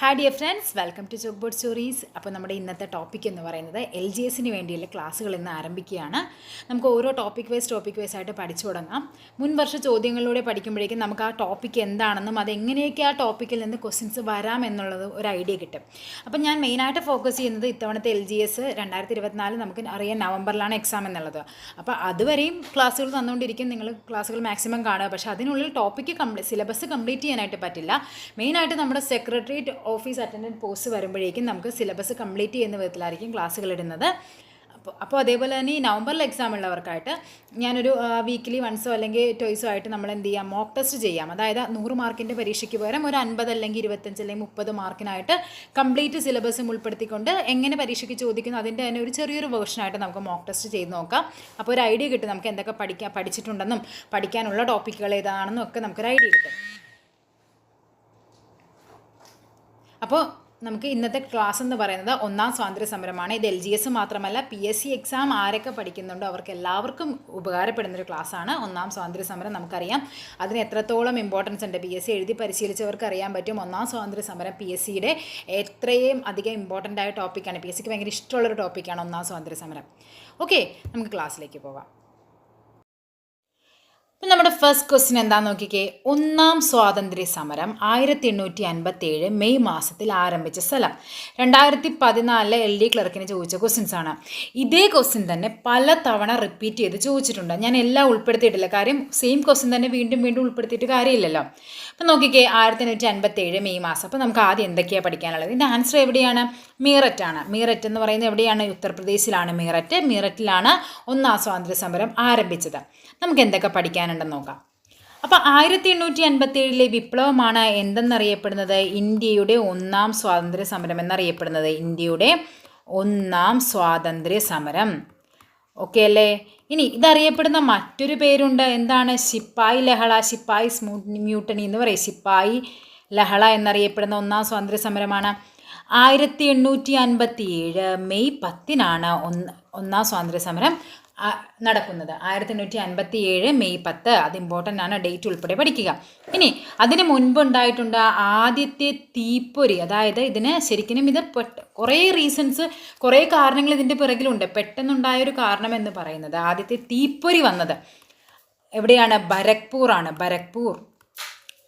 Hi dear friends welcome to chalk board stories അപ്പോൾ നമ്മുടെ ഇന്നത്തെ ടോപ്പിക് എന്ന് പറയുന്നത് എൽ ജി എസിന് വേണ്ടിയുള്ള ക്ലാസ്സുകൾ ഇന്ന് ആരംഭിക്കുകയാണ്. നമുക്ക് ഓരോ ടോപ്പിക് വൈസ് ടോപ്പിക് വൈസ് ആയിട്ട് പഠിച്ചു തുടങ്ങാം. മുൻ വർഷ ചോദ്യങ്ങളിലൂടെ പഠിക്കുമ്പോഴേക്കും നമുക്ക് ആ ടോപ്പിക് എന്താണെന്നും അത് എങ്ങനെയൊക്കെ ആ ടോപ്പിക്കിൽ നിന്ന് ക്വസ്റ്റ്യൻസ് വരാം എന്നുള്ളത് ഒരു ഐഡിയ കിട്ടും. അപ്പോൾ ഞാൻ മെയിനായിട്ട് ഫോക്കസ് ചെയ്യുന്നത് ഇത്തവണത്തെ എൽ ജി എസ് രണ്ടായിരത്തി ഇരുപത്തിനാല് നമുക്ക് അറിയാം നവംബറിലാണ് എക്സാം എന്നുള്ളത്. അപ്പോൾ അതുവരെയും ക്ലാസ്സുകൾ തന്നുകൊണ്ടിരിക്കും. നിങ്ങൾ ക്ലാസ്സുകൾ മാക്സിമം കാണുക. പക്ഷേ അതിനുള്ളിൽ ടോപ്പിക്ക് കംപ്ലീറ്റ് സിലബസ് കംപ്ലീറ്റ് ചെയ്യാനായിട്ട് പറ്റില്ല. മെയിനായിട്ട് നമ്മുടെ സെക്രട്ടേറിയറ്റ് ഓഫീസ് അറ്റൻഡന്റ് പോസ്റ്റ് വരുമ്പോഴേക്കും നമുക്ക് സിലബസ് കംപ്ലീറ്റ് ചെയ്യുന്ന വിധത്തിലായിരിക്കും ക്ലാസ്സുകൾ ഇടുന്നത്. അപ്പോൾ അപ്പോൾ അതേപോലെ തന്നെ ഈ നവംബറിൽ എക്സാം ഉള്ളവർക്കായിട്ട് ഞാനൊരു വീക്കിലി വൺസോ അല്ലെങ്കിൽ ടോയ്സോ ആയിട്ട് നമ്മൾ എന്ത് ചെയ്യാം? മോക്ക് ടെസ്റ്റ് ചെയ്യാം. അതായത് നൂറ് മാർക്കിന്റെ പരീക്ഷയ്ക്ക് പകരം ഒരു അൻപത് അല്ലെങ്കിൽ ഇരുപത്തഞ്ച് അല്ലെങ്കിൽ മുപ്പത് മാർക്കിനായിട്ട് കംപ്ലീറ്റ് സിലബസും ഉൾപ്പെടുത്തിക്കൊണ്ട് എങ്ങനെ പരീക്ഷയ്ക്ക് ചോദിക്കുന്നു അതിന്റെ തന്നെ ഒരു ചെറിയൊരു വേർഷനായിട്ട് നമുക്ക് മോക്ക് ടെസ്റ്റ് ചെയ്ത് നോക്കാം. അപ്പോൾ ഒരു ഐഡിയ കിട്ടും നമുക്ക് എന്തൊക്കെ പഠിക്കാൻ പഠിച്ചിട്ടുണ്ടെന്നും പഠിക്കാനുള്ള ടോപ്പിക്കുകൾ ഏതാണെന്നും ഒക്കെ നമുക്കൊരു ഐഡിയ കിട്ടും. അപ്പോൾ നമുക്ക് ഇന്നത്തെ ക്ലാസ് എന്ന് പറയുന്നത് ഒന്നാം സ്വാതന്ത്ര്യ സമരമാണ് ഇത് എൽ ജി എസ് മാത്രമല്ല പി എസ് സി എക്സാം ആരൊക്കെ പഠിക്കുന്നുണ്ടോ അവർക്ക് എല്ലാവർക്കും ഉപകാരപ്പെടുന്നൊരു ക്ലാസ്സാണ് ഒന്നാം സ്വാതന്ത്ര്യ സമരം നമുക്കറിയാം. അതിന് എത്രത്തോളം ഇമ്പോർട്ടൻസ് ഉണ്ട്? പി എസ് സി എഴുതി പരിശീലിച്ചവർക്ക് അറിയാൻ പറ്റും ഒന്നാം സ്വാതന്ത്ര്യ സമരം പി എസ് സിയുടെ എത്രയും അധികം ഇമ്പോർട്ടന്റ് ആയ ടോപ്പിക്കാണ് പി എസ് സിക്ക് ഭയങ്കര ഇഷ്ടമുള്ളൊരു ടോപ്പിക്കാണ് ഒന്നാം സ്വാതന്ത്ര്യ സമരം ഓക്കെ നമുക്ക് ക്ലാസ്സിലേക്ക് പോകാം. അപ്പം നമ്മുടെ ഫസ്റ്റ് ക്വസ്റ്റ്യൻ എന്താണെന്ന് നോക്കിക്കേ? ഒന്നാം സ്വാതന്ത്ര്യ സമരം ആയിരത്തി എണ്ണൂറ്റി അൻപത്തി ഏഴ് മെയ് മാസത്തിൽ ആരംഭിച്ച സ്ഥലം. രണ്ടായിരത്തി പതിനാലിലെ എൽ ഡി ക്ലർക്കിന് ചോദിച്ച ക്വസ്റ്റ്യൻസ് ആണ്. ഇതേ ക്വസ്റ്റ്യൻ തന്നെ പല തവണ റിപ്പീറ്റ് ചെയ്ത് ചോദിച്ചിട്ടുണ്ട്. ഞാൻ എല്ലാം ഉൾപ്പെടുത്തിയിട്ടില്ല. കാര്യം സെയിം ക്വസ്റ്റ്യൻ തന്നെ വീണ്ടും വീണ്ടും ഉൾപ്പെടുത്തിയിട്ട് കാര്യമില്ലല്ലോ. അപ്പം നോക്കിക്കേ ആയിരത്തി എണ്ണൂറ്റി അൻപത്തി ഏഴ് മെയ് മാസം. അപ്പോൾ നമുക്ക് ആദ്യം എന്തൊക്കെയാണ് പഠിക്കാനുള്ളത്? ഇതിന്റെ ആൻസർ എവിടെയാണ്? മീററ്റ് ആണ്. മീററ്റ് എന്ന് പറയുന്നത് എവിടെയാണ്? ഉത്തർപ്രദേശിലാണ് മീററ്റ്. മീററ്റിലാണ് ഒന്നാം സ്വാതന്ത്ര്യ സമരം ആരംഭിച്ചത്. നമുക്ക് എന്തൊക്കെ പഠിക്കാനുണ്ടെന്ന് നോക്കാം. അപ്പോൾ ആയിരത്തി എണ്ണൂറ്റി അൻപത്തി ഏഴിലെ വിപ്ലവമാണ് എന്തെന്നറിയപ്പെടുന്നത്? ഇന്ത്യയുടെ ഒന്നാം സ്വാതന്ത്ര്യ സമരം എന്നറിയപ്പെടുന്നത്. ഇന്ത്യയുടെ ഒന്നാം സ്വാതന്ത്ര്യ സമരം. ഓക്കെ അല്ലേ? ഇനി ഇതറിയപ്പെടുന്ന മറ്റൊരു പേരുണ്ട്. എന്താണ്? ശിപ്പായി ലഹള ശിപ്പായി മ്യൂട്ടണി എന്ന് പറയും. ശിപ്പായി ലഹള എന്നറിയപ്പെടുന്ന ഒന്നാം സ്വാതന്ത്ര്യ സമരമാണ് ആയിരത്തി എണ്ണൂറ്റി അൻപത്തി ഏഴ് മെയ് പത്തിനാണ് ഒന്ന് ഒന്നാം സ്വാതന്ത്ര്യ സമരം നടക്കുന്നത്. ആയിരത്തി എണ്ണൂറ്റി അൻപത്തി ഏഴ് മെയ് പത്ത്. അത് ഇമ്പോർട്ടന്റ് ആണ്. ഡേറ്റ് ഉൾപ്പെടെ പഠിക്കുക. ഇനി അതിന് മുൻപ് ഉണ്ടായിട്ടുണ്ട് ആദ്യത്തെ തീപ്പൊരി അതായത് ഇതിന് ശരിക്കും ഇത് കുറേ റീസൺസ് കുറേ കാരണങ്ങൾ ഇതിന്റെ പിറകിലുണ്ട്. പെട്ടെന്നുണ്ടായൊരു കാരണം എന്ന് പറയുന്നത് ആദ്യത്തെ തീപ്പൊരി വന്നത്. എവിടെയാണ്? ബരക്പൂർ ആണ്. ബരക്പൂർ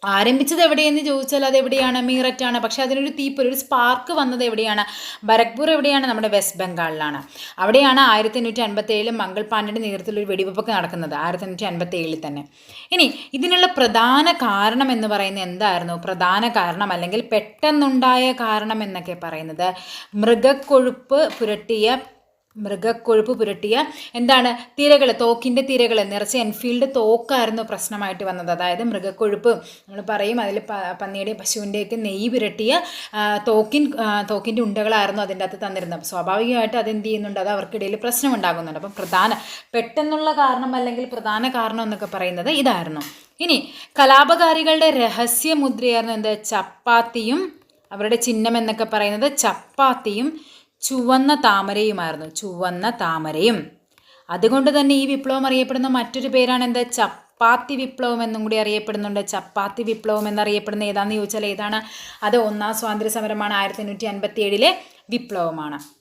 ആരംഭിച്ചത് എവിടെയെന്ന് ചോദിച്ചാൽ അത് എവിടെയാണ്? മീററ്റാണ് പക്ഷേ അതിനൊരു തീപ്പൊരു ഒരു സ്പാർക്ക് വന്നത് എവിടെയാണ്? ബരക്പൂർ എവിടെയാണ്? നമ്മുടെ വെസ്റ്റ് ബംഗാളിലാണ്. അവിടെയാണ് ആയിരത്തി എണ്ണൂറ്റി അൻപത്തി ഏഴിൽ മംഗൾ പാണ്ഡ്യന്റെ നേതൃത്വത്തിൽ ഒരു വെടിവെപ്പൊക്കെ നടക്കുന്നത് ആയിരത്തി എണ്ണൂറ്റി അൻപത്തി ഏഴിൽ തന്നെ. ഇനി ഇതിനുള്ള പ്രധാന കാരണം എന്ന് പറയുന്നത് എന്തായിരുന്നു? പ്രധാന കാരണം അല്ലെങ്കിൽ പെട്ടെന്നുണ്ടായ കാരണം എന്നൊക്കെ പറയുന്നത് മൃഗക്കൊഴുപ്പ് പുരട്ടിയ മൃഗക്കൊഴുപ്പ് പുരട്ടിയ എന്താണ്? തിരകൾ തോക്കിന്റെ തിരകൾ നിറച്ച് എൻഫീൽഡ് തോക്കായിരുന്നു പ്രശ്നമായിട്ട് വന്നത്. അതായത് മൃഗക്കൊഴുപ്പ് നമ്മൾ പറയും അതിൽ പന്നിയുടെ പശുവിന്റെയൊക്കെ നെയ്യ് പുരട്ടിയ തോക്കിൻ തോക്കിന്റെ ഉണ്ടകളായിരുന്നു അതിന്റെ അകത്ത് തന്നിരുന്നത്. സ്വാഭാവികമായിട്ട് അതെന്ത് ചെയ്യുന്നുണ്ട്? അത് അവർക്കിടയിൽ പ്രശ്നം ഉണ്ടാകുന്നുണ്ട് അപ്പം പ്രധാന പെട്ടെന്നുള്ള കാരണം അല്ലെങ്കിൽ പ്രധാന കാരണം എന്നൊക്കെ പറയുന്നത് ഇതായിരുന്നു. ഇനി കലാപകാരികളുടെ രഹസ്യ മുദ്രയായിരുന്നു എന്ത്? ചപ്പാത്തിയും അവരുടെ ചിഹ്നം എന്നൊക്കെ പറയുന്നത് ചപ്പാത്തിയും ചുവന്ന താമരയുമായിരുന്നു. ചുവന്ന താമരയും. അതുകൊണ്ട് തന്നെ ഈ വിപ്ലവം അറിയപ്പെടുന്ന മറ്റൊരു പേരാണ് എന്താ? ചപ്പാത്തി വിപ്ലവം എന്നും കൂടി അറിയപ്പെടുന്നുണ്ട്. ചപ്പാത്തി വിപ്ലവം എന്നറിയപ്പെടുന്ന ഏതാണെന്ന് ചോദിച്ചാൽ ഏതാണ്? അത് ഒന്നാം സ്വാതന്ത്ര്യ സമരമാണ് ആയിരത്തി എണ്ണൂറ്റി അൻപത്തി ഏഴിലെ വിപ്ലവമാണ്.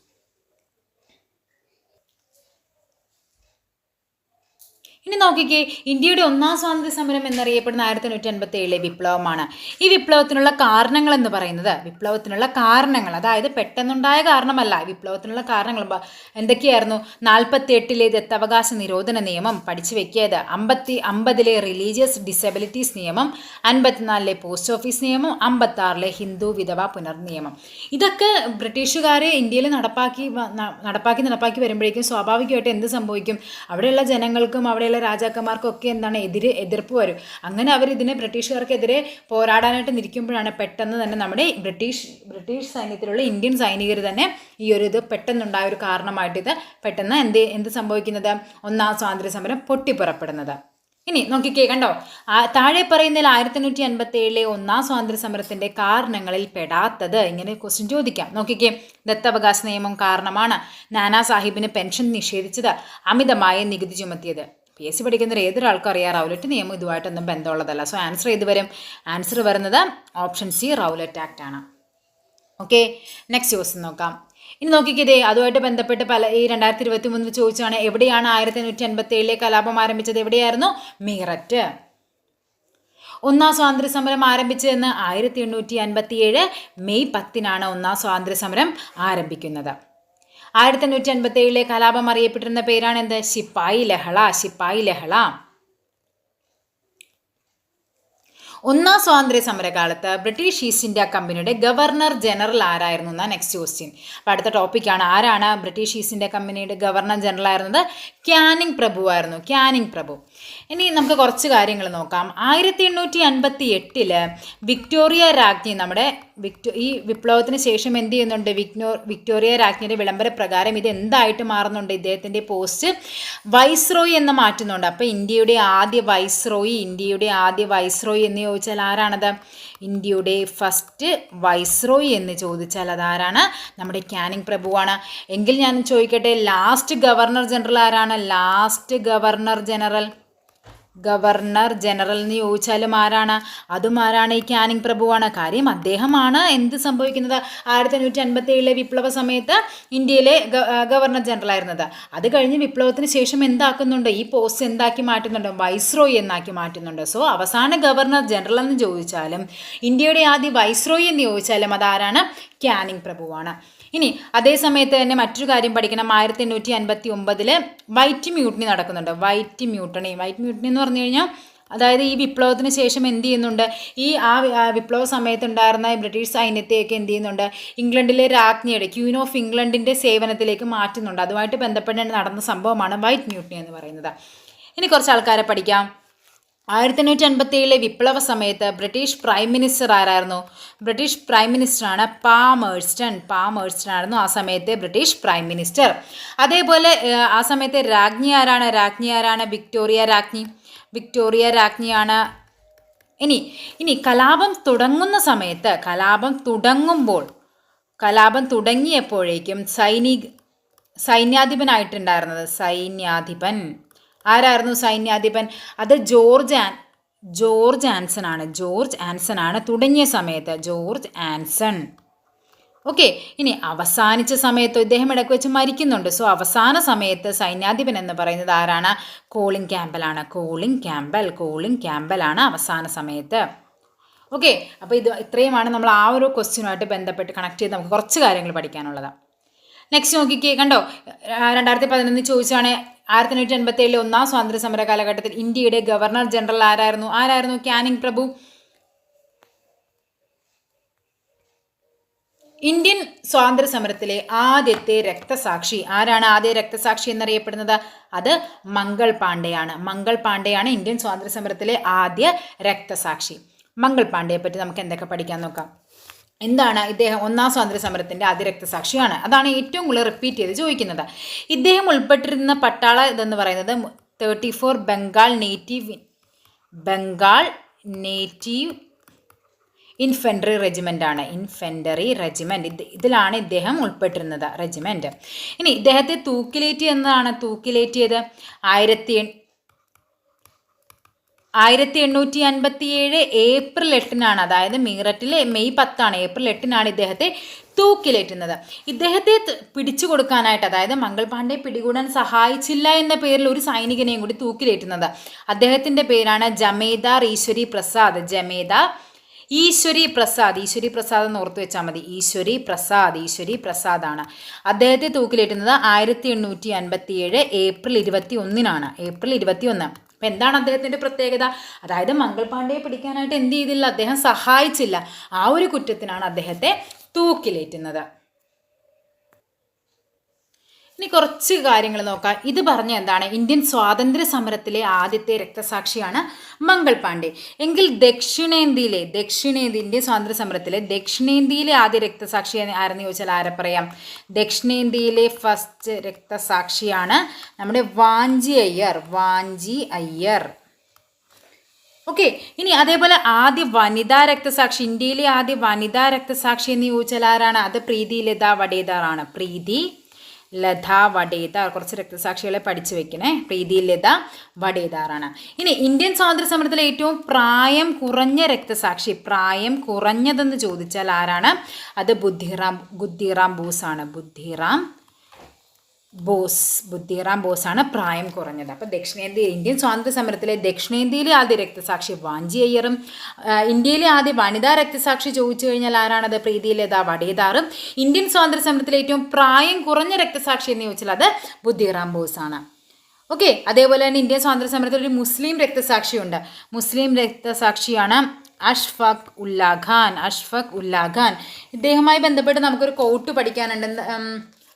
ഇനി നോക്കിക്കേ ഇന്ത്യയുടെ ഒന്നാം സ്വാതന്ത്ര്യ സമരം എന്നറിയപ്പെടുന്ന ആയിരത്തി തൊണ്ണൂറ്റി അൻപത്തി ഏഴിലെ വിപ്ലവമാണ്. ഈ വിപ്ലവത്തിനുള്ള കാരണങ്ങൾ എന്ന് പറയുന്നത് വിപ്ലവത്തിനുള്ള കാരണങ്ങൾ. അതായത് പെട്ടെന്നുണ്ടായ കാരണമല്ല. വിപ്ലവത്തിനുള്ള കാരണങ്ങൾ എന്തൊക്കെയായിരുന്നു? നാൽപ്പത്തി എട്ടിലെ ദത്തവകാശ നിരോധന നിയമം പഠിച്ചു വെക്കിയത്. അമ്പത്തി അമ്പതിലെ റിലീജിയസ് ഡിസബിലിറ്റീസ് നിയമം അൻപത്തിനാലിലെ പോസ്റ്റ് ഓഫീസ് നിയമം അമ്പത്തി ആറിലെ ഹിന്ദു വിധവ പുനർനിയമം. ഇതൊക്കെ ബ്രിട്ടീഷുകാരെ ഇന്ത്യയിൽ നടപ്പാക്കി നടപ്പാക്കി നടപ്പാക്കി വരുമ്പോഴേക്കും സ്വാഭാവികമായിട്ട് എന്ത് സംഭവിക്കും? അവിടെയുള്ള ജനങ്ങൾക്കും അവിടെയുള്ള രാജാക്കന്മാർക്കൊക്കെ എന്താണ് എതിര് എതിർപ്പ് വരും. അങ്ങനെ അവർ ഇതിനെ ബ്രിട്ടീഷുകാർക്കെതിരെ പോരാടാനായിട്ട് നിൽക്കുമ്പോഴാണ് പെട്ടെന്ന് തന്നെ നമ്മുടെ ബ്രിട്ടീഷ് ബ്രിട്ടീഷ് സൈന്യത്തിലുള്ള ഇന്ത്യൻ സൈനികർ തന്നെ ഈ ഒരു ഇത് പെട്ടെന്നുണ്ടായ ഒരു കാരണമായിട്ട് ഇത് പെട്ടെന്ന് എന്ത് എന്ത് സംഭവിക്കുന്നത്? ഒന്നാം സ്വാതന്ത്ര്യ സമരം പൊട്ടിപ്പുറപ്പെടുന്നത്. ഇനി നോക്കിക്കേ കണ്ടോ? താഴെ പറയുന്നതിൽ ആയിരത്തി എണ്ണൂറ്റി അൻപത്തി ഏഴിലെ ഒന്നാം സ്വാതന്ത്ര്യ സമരത്തിന്റെ കാരണങ്ങളിൽ പെടാത്തത് ഇങ്ങനെ ക്വസ്റ്റ്യൻ ചോദിക്കാം. നോക്കിക്കേ ദത്തവകാശ നിയമം കാരണമാണ് നാനാ സാഹിബിന് പെൻഷൻ നിഷേധിച്ചത് അമിതമായ നികുതി ചുമത്തിയത്. പി എസ് സി പഠിക്കുന്ന ഏതൊരാൾക്കും അറിയാം. റൗലറ്റ് നിയമം ഇതുമായിട്ടൊന്നും ബന്ധമുള്ളതല്ല. സോ ആൻസർ ചെയ്ത് വരും. ആൻസർ വരുന്നത് ഓപ്ഷൻ സി റൗലറ്റ് ആക്ട് ആണ്. ഓക്കെ നെക്സ്റ്റ് ക്വസ്റ്റ്യൻ നോക്കാം. ഇനി നോക്കിക്കതേ അതുമായിട്ട് ബന്ധപ്പെട്ട് പല ഈ രണ്ടായിരത്തി ഇരുപത്തി മൂന്നിൽ ചോദിച്ചാണ് എവിടെയാണ് ആയിരത്തി എണ്ണൂറ്റി അൻപത്തി ഏഴിലെ കലാപം ആരംഭിച്ചത്? എവിടെയായിരുന്നു? മീററ്റ്. ഒന്നാം സ്വാതന്ത്ര്യ സമരം ആരംഭിച്ചതെന്ന് ആയിരത്തി എണ്ണൂറ്റി അൻപത്തി ഏഴ് മെയ് പത്തിനാണ് ഒന്നാം സ്വാതന്ത്ര്യ സമരം ആരംഭിക്കുന്നത്. ആയിരത്തി എണ്ണൂറ്റി അൻപത്തി ഏഴിലെ കലാപം അറിയപ്പെട്ടിരുന്ന പേരാണ് എന്ത് ശിപ്പായി ലഹള ശിപ്പായി ലഹള. ഒന്നാം സ്വാതന്ത്ര്യ സമരകാലത്ത് ബ്രിട്ടീഷ് ഈസ്റ്റ് ഇന്ത്യ കമ്പനിയുടെ ഗവർണർ ജനറൽ ആരായിരുന്നു എന്നാണ് നെക്സ്റ്റ് ക്വസ്റ്റ്യൻ അപ്പോൾ അടുത്ത ടോപ്പിക്കാണ് ആരാണ് ബ്രിട്ടീഷ് ഈസ്റ്റ് ഇന്ത്യ കമ്പനിയുടെ ഗവർണർ ജനറൽ ആയിരുന്നത്? ക്യാനിങ് പ്രഭു ആയിരുന്നു. ക്യാനിങ് പ്രഭു. ഇനി നമുക്ക് കുറച്ച് കാര്യങ്ങൾ നോക്കാം. ആയിരത്തി എണ്ണൂറ്റി അൻപത്തി എട്ടിൽ വിക്ടോറിയ രാജ്ഞി നമ്മുടെ വിക്ടോ ഈ വിപ്ലവത്തിന് ശേഷം എന്ത് ചെയ്യുന്നുണ്ട്? വിക്നോ വിക്ടോറിയ രാജ്ഞിയുടെ വിളംബര പ്രകാരം ഇത് എന്തായിട്ട് മാറുന്നുണ്ട്? ഇദ്ദേഹത്തിന്റെ പോസ്റ്റ് വൈസ്രോയി എന്ന് മാറ്റുന്നുണ്ട്. അപ്പോൾ ഇന്ത്യയുടെ ആദ്യ വൈസ്രോയി ഇന്ത്യയുടെ ആദ്യ വൈസ്രോയി എന്ന് ചോദിച്ചാൽ ആരാണത്? ഇന്ത്യയുടെ ഫസ്റ്റ് വൈസ്രോയി എന്ന് ചോദിച്ചാൽ അതാരാണ് നമ്മുടെ ക്യാനിങ് പ്രഭുവാണ്. എങ്കിൽ ഞാൻ ചോദിക്കട്ടെ ലാസ്റ്റ് ഗവർണർ ജനറൽ ആരാണ്? Last governor general governor general എന്ന് ചോദിച്ചാലും ആരാണ്? അതും ആരാണ് ഈ ക്യാനിങ് പ്രഭുവാണ്? കാര്യം അദ്ദേഹമാണ് എന്ത് സംഭവിക്കുന്നത്? ആയിരത്തി അഞ്ഞൂറ്റി അൻപത്തി ഏഴിലെ വിപ്ലവ സമയത്ത് ഇന്ത്യയിലെ ഗവർണർ ജനറൽ ആയിരുന്നത്. അത് കഴിഞ്ഞ് വിപ്ലവത്തിന് ശേഷം എന്താക്കുന്നുണ്ട്? ഈ പോസ്റ്റ് എന്താക്കി മാറ്റുന്നുണ്ട്? വൈസ്രോയി എന്നാക്കി മാറ്റുന്നുണ്ട്. സോ അവസാന ഗവർണർ ജനറൽ എന്ന് ചോദിച്ചാലും ഇന്ത്യയുടെ ആദ്യ വൈസ്രോയി എന്ന് ചോദിച്ചാലും അതാരാണ് ക്യാനിങ് പ്രഭുവാണ്. ഇനി അതേ സമയത്ത് തന്നെ മറ്റൊരു കാര്യം പഠിക്കണം. ആയിരത്തി എണ്ണൂറ്റി അൻപത്തി ഒമ്പതിൽ വൈറ്റ് മ്യൂട്ടണി നടക്കുന്നുണ്ട്. വൈറ്റ് മ്യൂട്ടണി വൈറ്റ് മ്യൂട്ടണി എന്ന് പറഞ്ഞു കഴിഞ്ഞാൽ അതായത് ഈ വിപ്ലവത്തിന് ശേഷം എന്ത് ചെയ്യുന്നുണ്ട്? ഈ ആ വിപ്ലവ സമയത്തുണ്ടായിരുന്ന ബ്രിട്ടീഷ് സൈന്യത്തെയൊക്കെ എന്ത് ചെയ്യുന്നുണ്ട്? ഇംഗ്ലണ്ടിലെ രാജ്ഞിയുടെ ക്യൂൻ ഓഫ് ഇംഗ്ലണ്ടിന്റെ സേവനത്തിലേക്ക് മാറ്റുന്നുണ്ട്. അതുമായിട്ട് ബന്ധപ്പെട്ട് നടന്ന സംഭവമാണ് വൈറ്റ് മ്യൂട്ടണി എന്ന് പറയുന്നത്. ഇനി കുറച്ച് ആൾക്കാരെ പഠിക്കാം. ആയിരത്തി എണ്ണൂറ്റി അൻപത്തി ഏഴിലെ വിപ്ലവ സമയത്ത് ബ്രിട്ടീഷ് പ്രൈം മിനിസ്റ്റർ ആരായിരുന്നു? ബ്രിട്ടീഷ് പ്രൈം മിനിസ്റ്ററാണ് പാമേഴ്സ്റ്റൺ പാമേഴ്സ്റ്റൺ ആയിരുന്നു ആ സമയത്തെ ബ്രിട്ടീഷ് പ്രൈം മിനിസ്റ്റർ. അതേപോലെ ആ സമയത്തെ രാജ്ഞി ആരാണ്? രാജ്ഞി ആരാണ്? വിക്ടോറിയ രാജ്ഞി. വിക്ടോറിയ രാജ്ഞിയാണ്. ഇനി ഇനി കലാപം തുടങ്ങുന്ന സമയത്ത് കലാപം തുടങ്ങുമ്പോൾ കലാപം തുടങ്ങിയപ്പോഴേക്കും സൈനിക സൈന്യാധിപനായിട്ടുണ്ടായിരുന്നത് സൈന്യാധിപൻ. ആരായിരുന്നു സൈന്യാധിപൻ? അത് ജോർജ് ആൻ ജോർജ് ആൻസൺ ആണ്. ജോർജ് ആൻസൺ ആണ് തുടങ്ങിയ സമയത്ത്. ജോർജ് ആൻസൺ. ഓക്കെ ഇനി അവസാനിച്ച സമയത്ത് ഇദ്ദേഹം ഇടയ്ക്ക് വെച്ച് മരിക്കുന്നുണ്ട്. സോ അവസാന സമയത്ത് സൈന്യാധിപൻ എന്ന് പറയുന്നത് ആരാണ്? കോളിംഗ് ക്യാമ്പലാണ് കോളിംഗ് ക്യാമ്പൽ കോളിംഗ് ക്യാമ്പലാണ് അവസാന സമയത്ത്. ഓക്കെ അപ്പോൾ ഇത് ഇത്രയുമാണ് നമ്മൾ ആ ഒരു ക്വസ്റ്റ്യനുമായിട്ട് ബന്ധപ്പെട്ട് കണക്ട് ചെയ്ത് നമുക്ക് കുറച്ച് കാര്യങ്ങൾ പഠിക്കാനുള്ളത് നെക്സ്റ്റ് നോക്കിക്കേ കണ്ടോ? രണ്ടായിരത്തി പതിനൊന്ന് ചോദിച്ചാണ് ആയിരത്തി എണ്ണൂറ്റി എൺപത്തി ഒന്നാം സ്വാതന്ത്ര്യ സമര കാലഘട്ടത്തിൽ ഇന്ത്യയുടെ ഗവർണർ ജനറൽ ആരായിരുന്നു? ആരായിരുന്നു? ക്യാനിങ് പ്രഭു. ഇന്ത്യൻ സ്വാതന്ത്ര്യ സമരത്തിലെ ആദ്യത്തെ രക്തസാക്ഷി ആരാണ്? ആദ്യ രക്തസാക്ഷി എന്നറിയപ്പെടുന്നത് അത് മംഗൾ പാണ്ഡെയാണ്. മംഗൾ പാണ്ഡെയാണ് ഇന്ത്യൻ സ്വാതന്ത്ര്യ സമരത്തിലെ ആദ്യ രക്തസാക്ഷി. മംഗൾ പാണ്ഡെയെ പറ്റി നമുക്ക് എന്തൊക്കെ പഠിക്കാൻ നോക്കാം? എന്താണ് ഇദ്ദേഹം ഒന്നാം സ്വാതന്ത്ര്യ സമരത്തിന്റെ അതിരക്ത സാക്ഷിയാണ് അതാണ് ഏറ്റവും കൂടുതൽ റിപ്പീറ്റ് ചെയ്ത് ചോദിക്കുന്നത്. ഇദ്ദേഹം ഉൾപ്പെട്ടിരുന്ന പട്ടാള ഇതെന്ന് പറയുന്നത് thirty four Bengal native Bengal native infantry regiment ആണ്. ഇൻഫെൻഡറി റെജിമെന്റ് ഇത് ഇതിലാണ് ഇദ്ദേഹം ഉൾപ്പെട്ടിരുന്നത് റെജിമെന്റ് ഇനി ഇദ്ദേഹത്തെ തൂക്കിലേറ്റി എന്നതാണ് തൂക്കിലേറ്റിയത്? ആയിരത്തി ആയിരത്തി എണ്ണൂറ്റി അൻപത്തി ഏഴ് ഏപ്രിൽ എട്ടിനാണ് അതായത് മീററ്റിലെ മെയ് പത്താണ് ഏപ്രിൽ എട്ടിനാണ് ഇദ്ദേഹത്തെ തൂക്കിലേറ്റുന്നത്. ഇദ്ദേഹത്തെ പിടിച്ചു കൊടുക്കാനായിട്ട് അതായത് മംഗൾ പാണ്ഡെ പിടികൂടാൻ സഹായിച്ചില്ല എന്ന പേരിൽ ഒരു സൈനികനെയും കൂടി തൂക്കിലേറ്റുന്നത്. അദ്ദേഹത്തിന്റെ പേരാണ് ജമേദാർ ഈശ്വരി പ്രസാദ്. ജമേദാർ ഈശ്വരി പ്രസാദ്. ഈശ്വരി പ്രസാദ് എന്ന് ഓർത്ത് വെച്ചാൽ മതി. ഈശ്വരി പ്രസാദ്. ഈശ്വരി പ്രസാദാണ്. അദ്ദേഹത്തെ തൂക്കിലേറ്റുന്നത് ആയിരത്തി എണ്ണൂറ്റി അൻപത്തി ഏഴ് ഏപ്രിൽ ഇരുപത്തി ഒന്നിനാണ് ഏപ്രിൽ ഇരുപത്തി ഒന്ന് അപ്പം എന്താണ് അദ്ദേഹത്തിന്റെ പ്രത്യേകത? അതായത് മംഗൾ പാണ്ഡെയെ പിടിക്കാനായിട്ട് എന്ത് ചെയ്തില്ല? അദ്ദേഹം സഹായിച്ചില്ല. ആ ഒരു കുറ്റത്തിനാണ് അദ്ദേഹത്തെ തൂക്കിലേറ്റുന്നത്. ഇനി കുറച്ച് കാര്യങ്ങൾ നോക്കാം. ഇത് പറഞ്ഞ എന്താണ്? ഇന്ത്യൻ സ്വാതന്ത്ര്യ സമരത്തിലെ ആദ്യത്തെ രക്തസാക്ഷിയാണ് മംഗൾ പാണ്ഡെ. എങ്കിൽ ദക്ഷിണേന്ത്യയിലെ ദക്ഷിണേന്ത്യ ഇന്ത്യൻ സ്വാതന്ത്ര്യ സമരത്തിലെ ദക്ഷിണേന്ത്യയിലെ ആദ്യ രക്തസാക്ഷി ആരെന്ന് ചോദിച്ചാൽ ആരെ പറയാം? ദക്ഷിണേന്ത്യയിലെ ഫസ്റ്റ് രക്തസാക്ഷിയാണ് നമ്മുടെ വാഞ്ചി അയ്യർ വാഞ്ചി അയ്യർ. ഓക്കെ ഇനി അതേപോലെ ആദ്യ വനിതാ രക്തസാക്ഷി ഇന്ത്യയിലെ ആദ്യ വനിതാ രക്തസാക്ഷി എന്ന് ചോദിച്ചാൽ ആരാണ്? അത് പ്രീതി ലത ആണ് പ്രീതി ലത വഡേദാർ കുറച്ച് രക്തസാക്ഷികളെ പഠിച്ചു വെക്കണേ. പ്രീതി ലത വഡേദാറാണ് ഇനി ഇന്ത്യൻ സ്വാതന്ത്ര്യ സമരത്തിലെ ഏറ്റവും പ്രായം കുറഞ്ഞ രക്തസാക്ഷി പ്രായം കുറഞ്ഞതെന്ന് ചോദിച്ചാൽ ആരാണ്? അത് ബുദ്ധിറാം ബുദ്ധിറാം ബോസാണ്. ബുദ്ധിറാം ബോസ് ബുദ്ധിറാം ബോസാണ് പ്രായം കുറഞ്ഞത്. അപ്പോൾ ദക്ഷിണേന്ത്യ ഇന്ത്യൻ സ്വാതന്ത്ര്യ സമരത്തിലെ ദക്ഷിണേന്ത്യയിലെ ആദ്യ രക്തസാക്ഷി വാഞ്ചി അയ്യറും ഇന്ത്യയിലെ ആദ്യ വനിതാ രക്തസാക്ഷി ചോദിച്ചു കഴിഞ്ഞാൽ ആരാണത്? പ്രീതി വടേതാറും. ഇന്ത്യൻ സ്വാതന്ത്ര്യ സമരത്തിലെ ഏറ്റവും പ്രായം കുറഞ്ഞ രക്തസാക്ഷി എന്ന് ചോദിച്ചാൽ അത് ബുദ്ധിറാം ബോസാണ്. ഓക്കെ അതേപോലെ തന്നെ ഇന്ത്യൻ സ്വാതന്ത്ര്യ സമരത്തിൽ ഒരു മുസ്ലിം രക്തസാക്ഷിയുണ്ട്. മുസ്ലിം രക്തസാക്ഷിയാണ് അഷ്ഫഖ് ഉല്ലാ ഖാൻ. അഷ്ഫഖ് ഉല്ലാ ഖാൻ. ഇദ്ദേഹവുമായി ബന്ധപ്പെട്ട് നമുക്കൊരു കോട്ട് പഠിക്കാനുണ്ട്.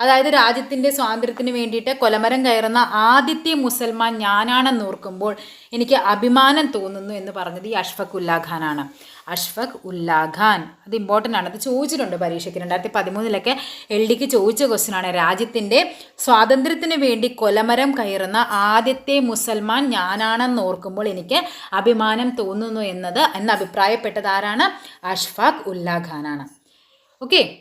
അതായത് രാജ്യത്തിന്റെ സ്വാതന്ത്ര്യത്തിന് വേണ്ടിയിട്ട് കൊലമരം കയറുന്ന ആദ്യത്തെ മുസൽമാൻ ഞാനാണെന്ന് ഓർക്കുമ്പോൾ എനിക്ക് അഭിമാനം തോന്നുന്നു എന്ന് പറഞ്ഞത് ഈ അഷ്ഫഖ് ഉല്ലാ ഖാനാണ്. അഷ്ഫഖ് ഉല്ലാ ഖാൻ. അത് ഇമ്പോർട്ടന്റ് ആണ്. അത് ചോദിച്ചിട്ടുണ്ട് പരീക്ഷയ്ക്ക്. രണ്ടായിരത്തി പതിമൂന്നിലൊക്കെ എൽ ഡിക്ക് ചോദിച്ച ക്വസ്റ്റ്യൻ ആണ്. രാജ്യത്തിന്റെ സ്വാതന്ത്ര്യത്തിന് വേണ്ടി കൊലമരം കയറുന്ന ആദ്യത്തെ മുസൽമാൻ ഞാനാണെന്ന് ഓർക്കുമ്പോൾ എനിക്ക് അഭിമാനം തോന്നുന്നു എന്നത് എന്ന് അഭിപ്രായപ്പെട്ടത് ആരാണ്? അഷ്ഫാഖ് ഉല്ലാ ഖാനാണ്. ഓക്കെ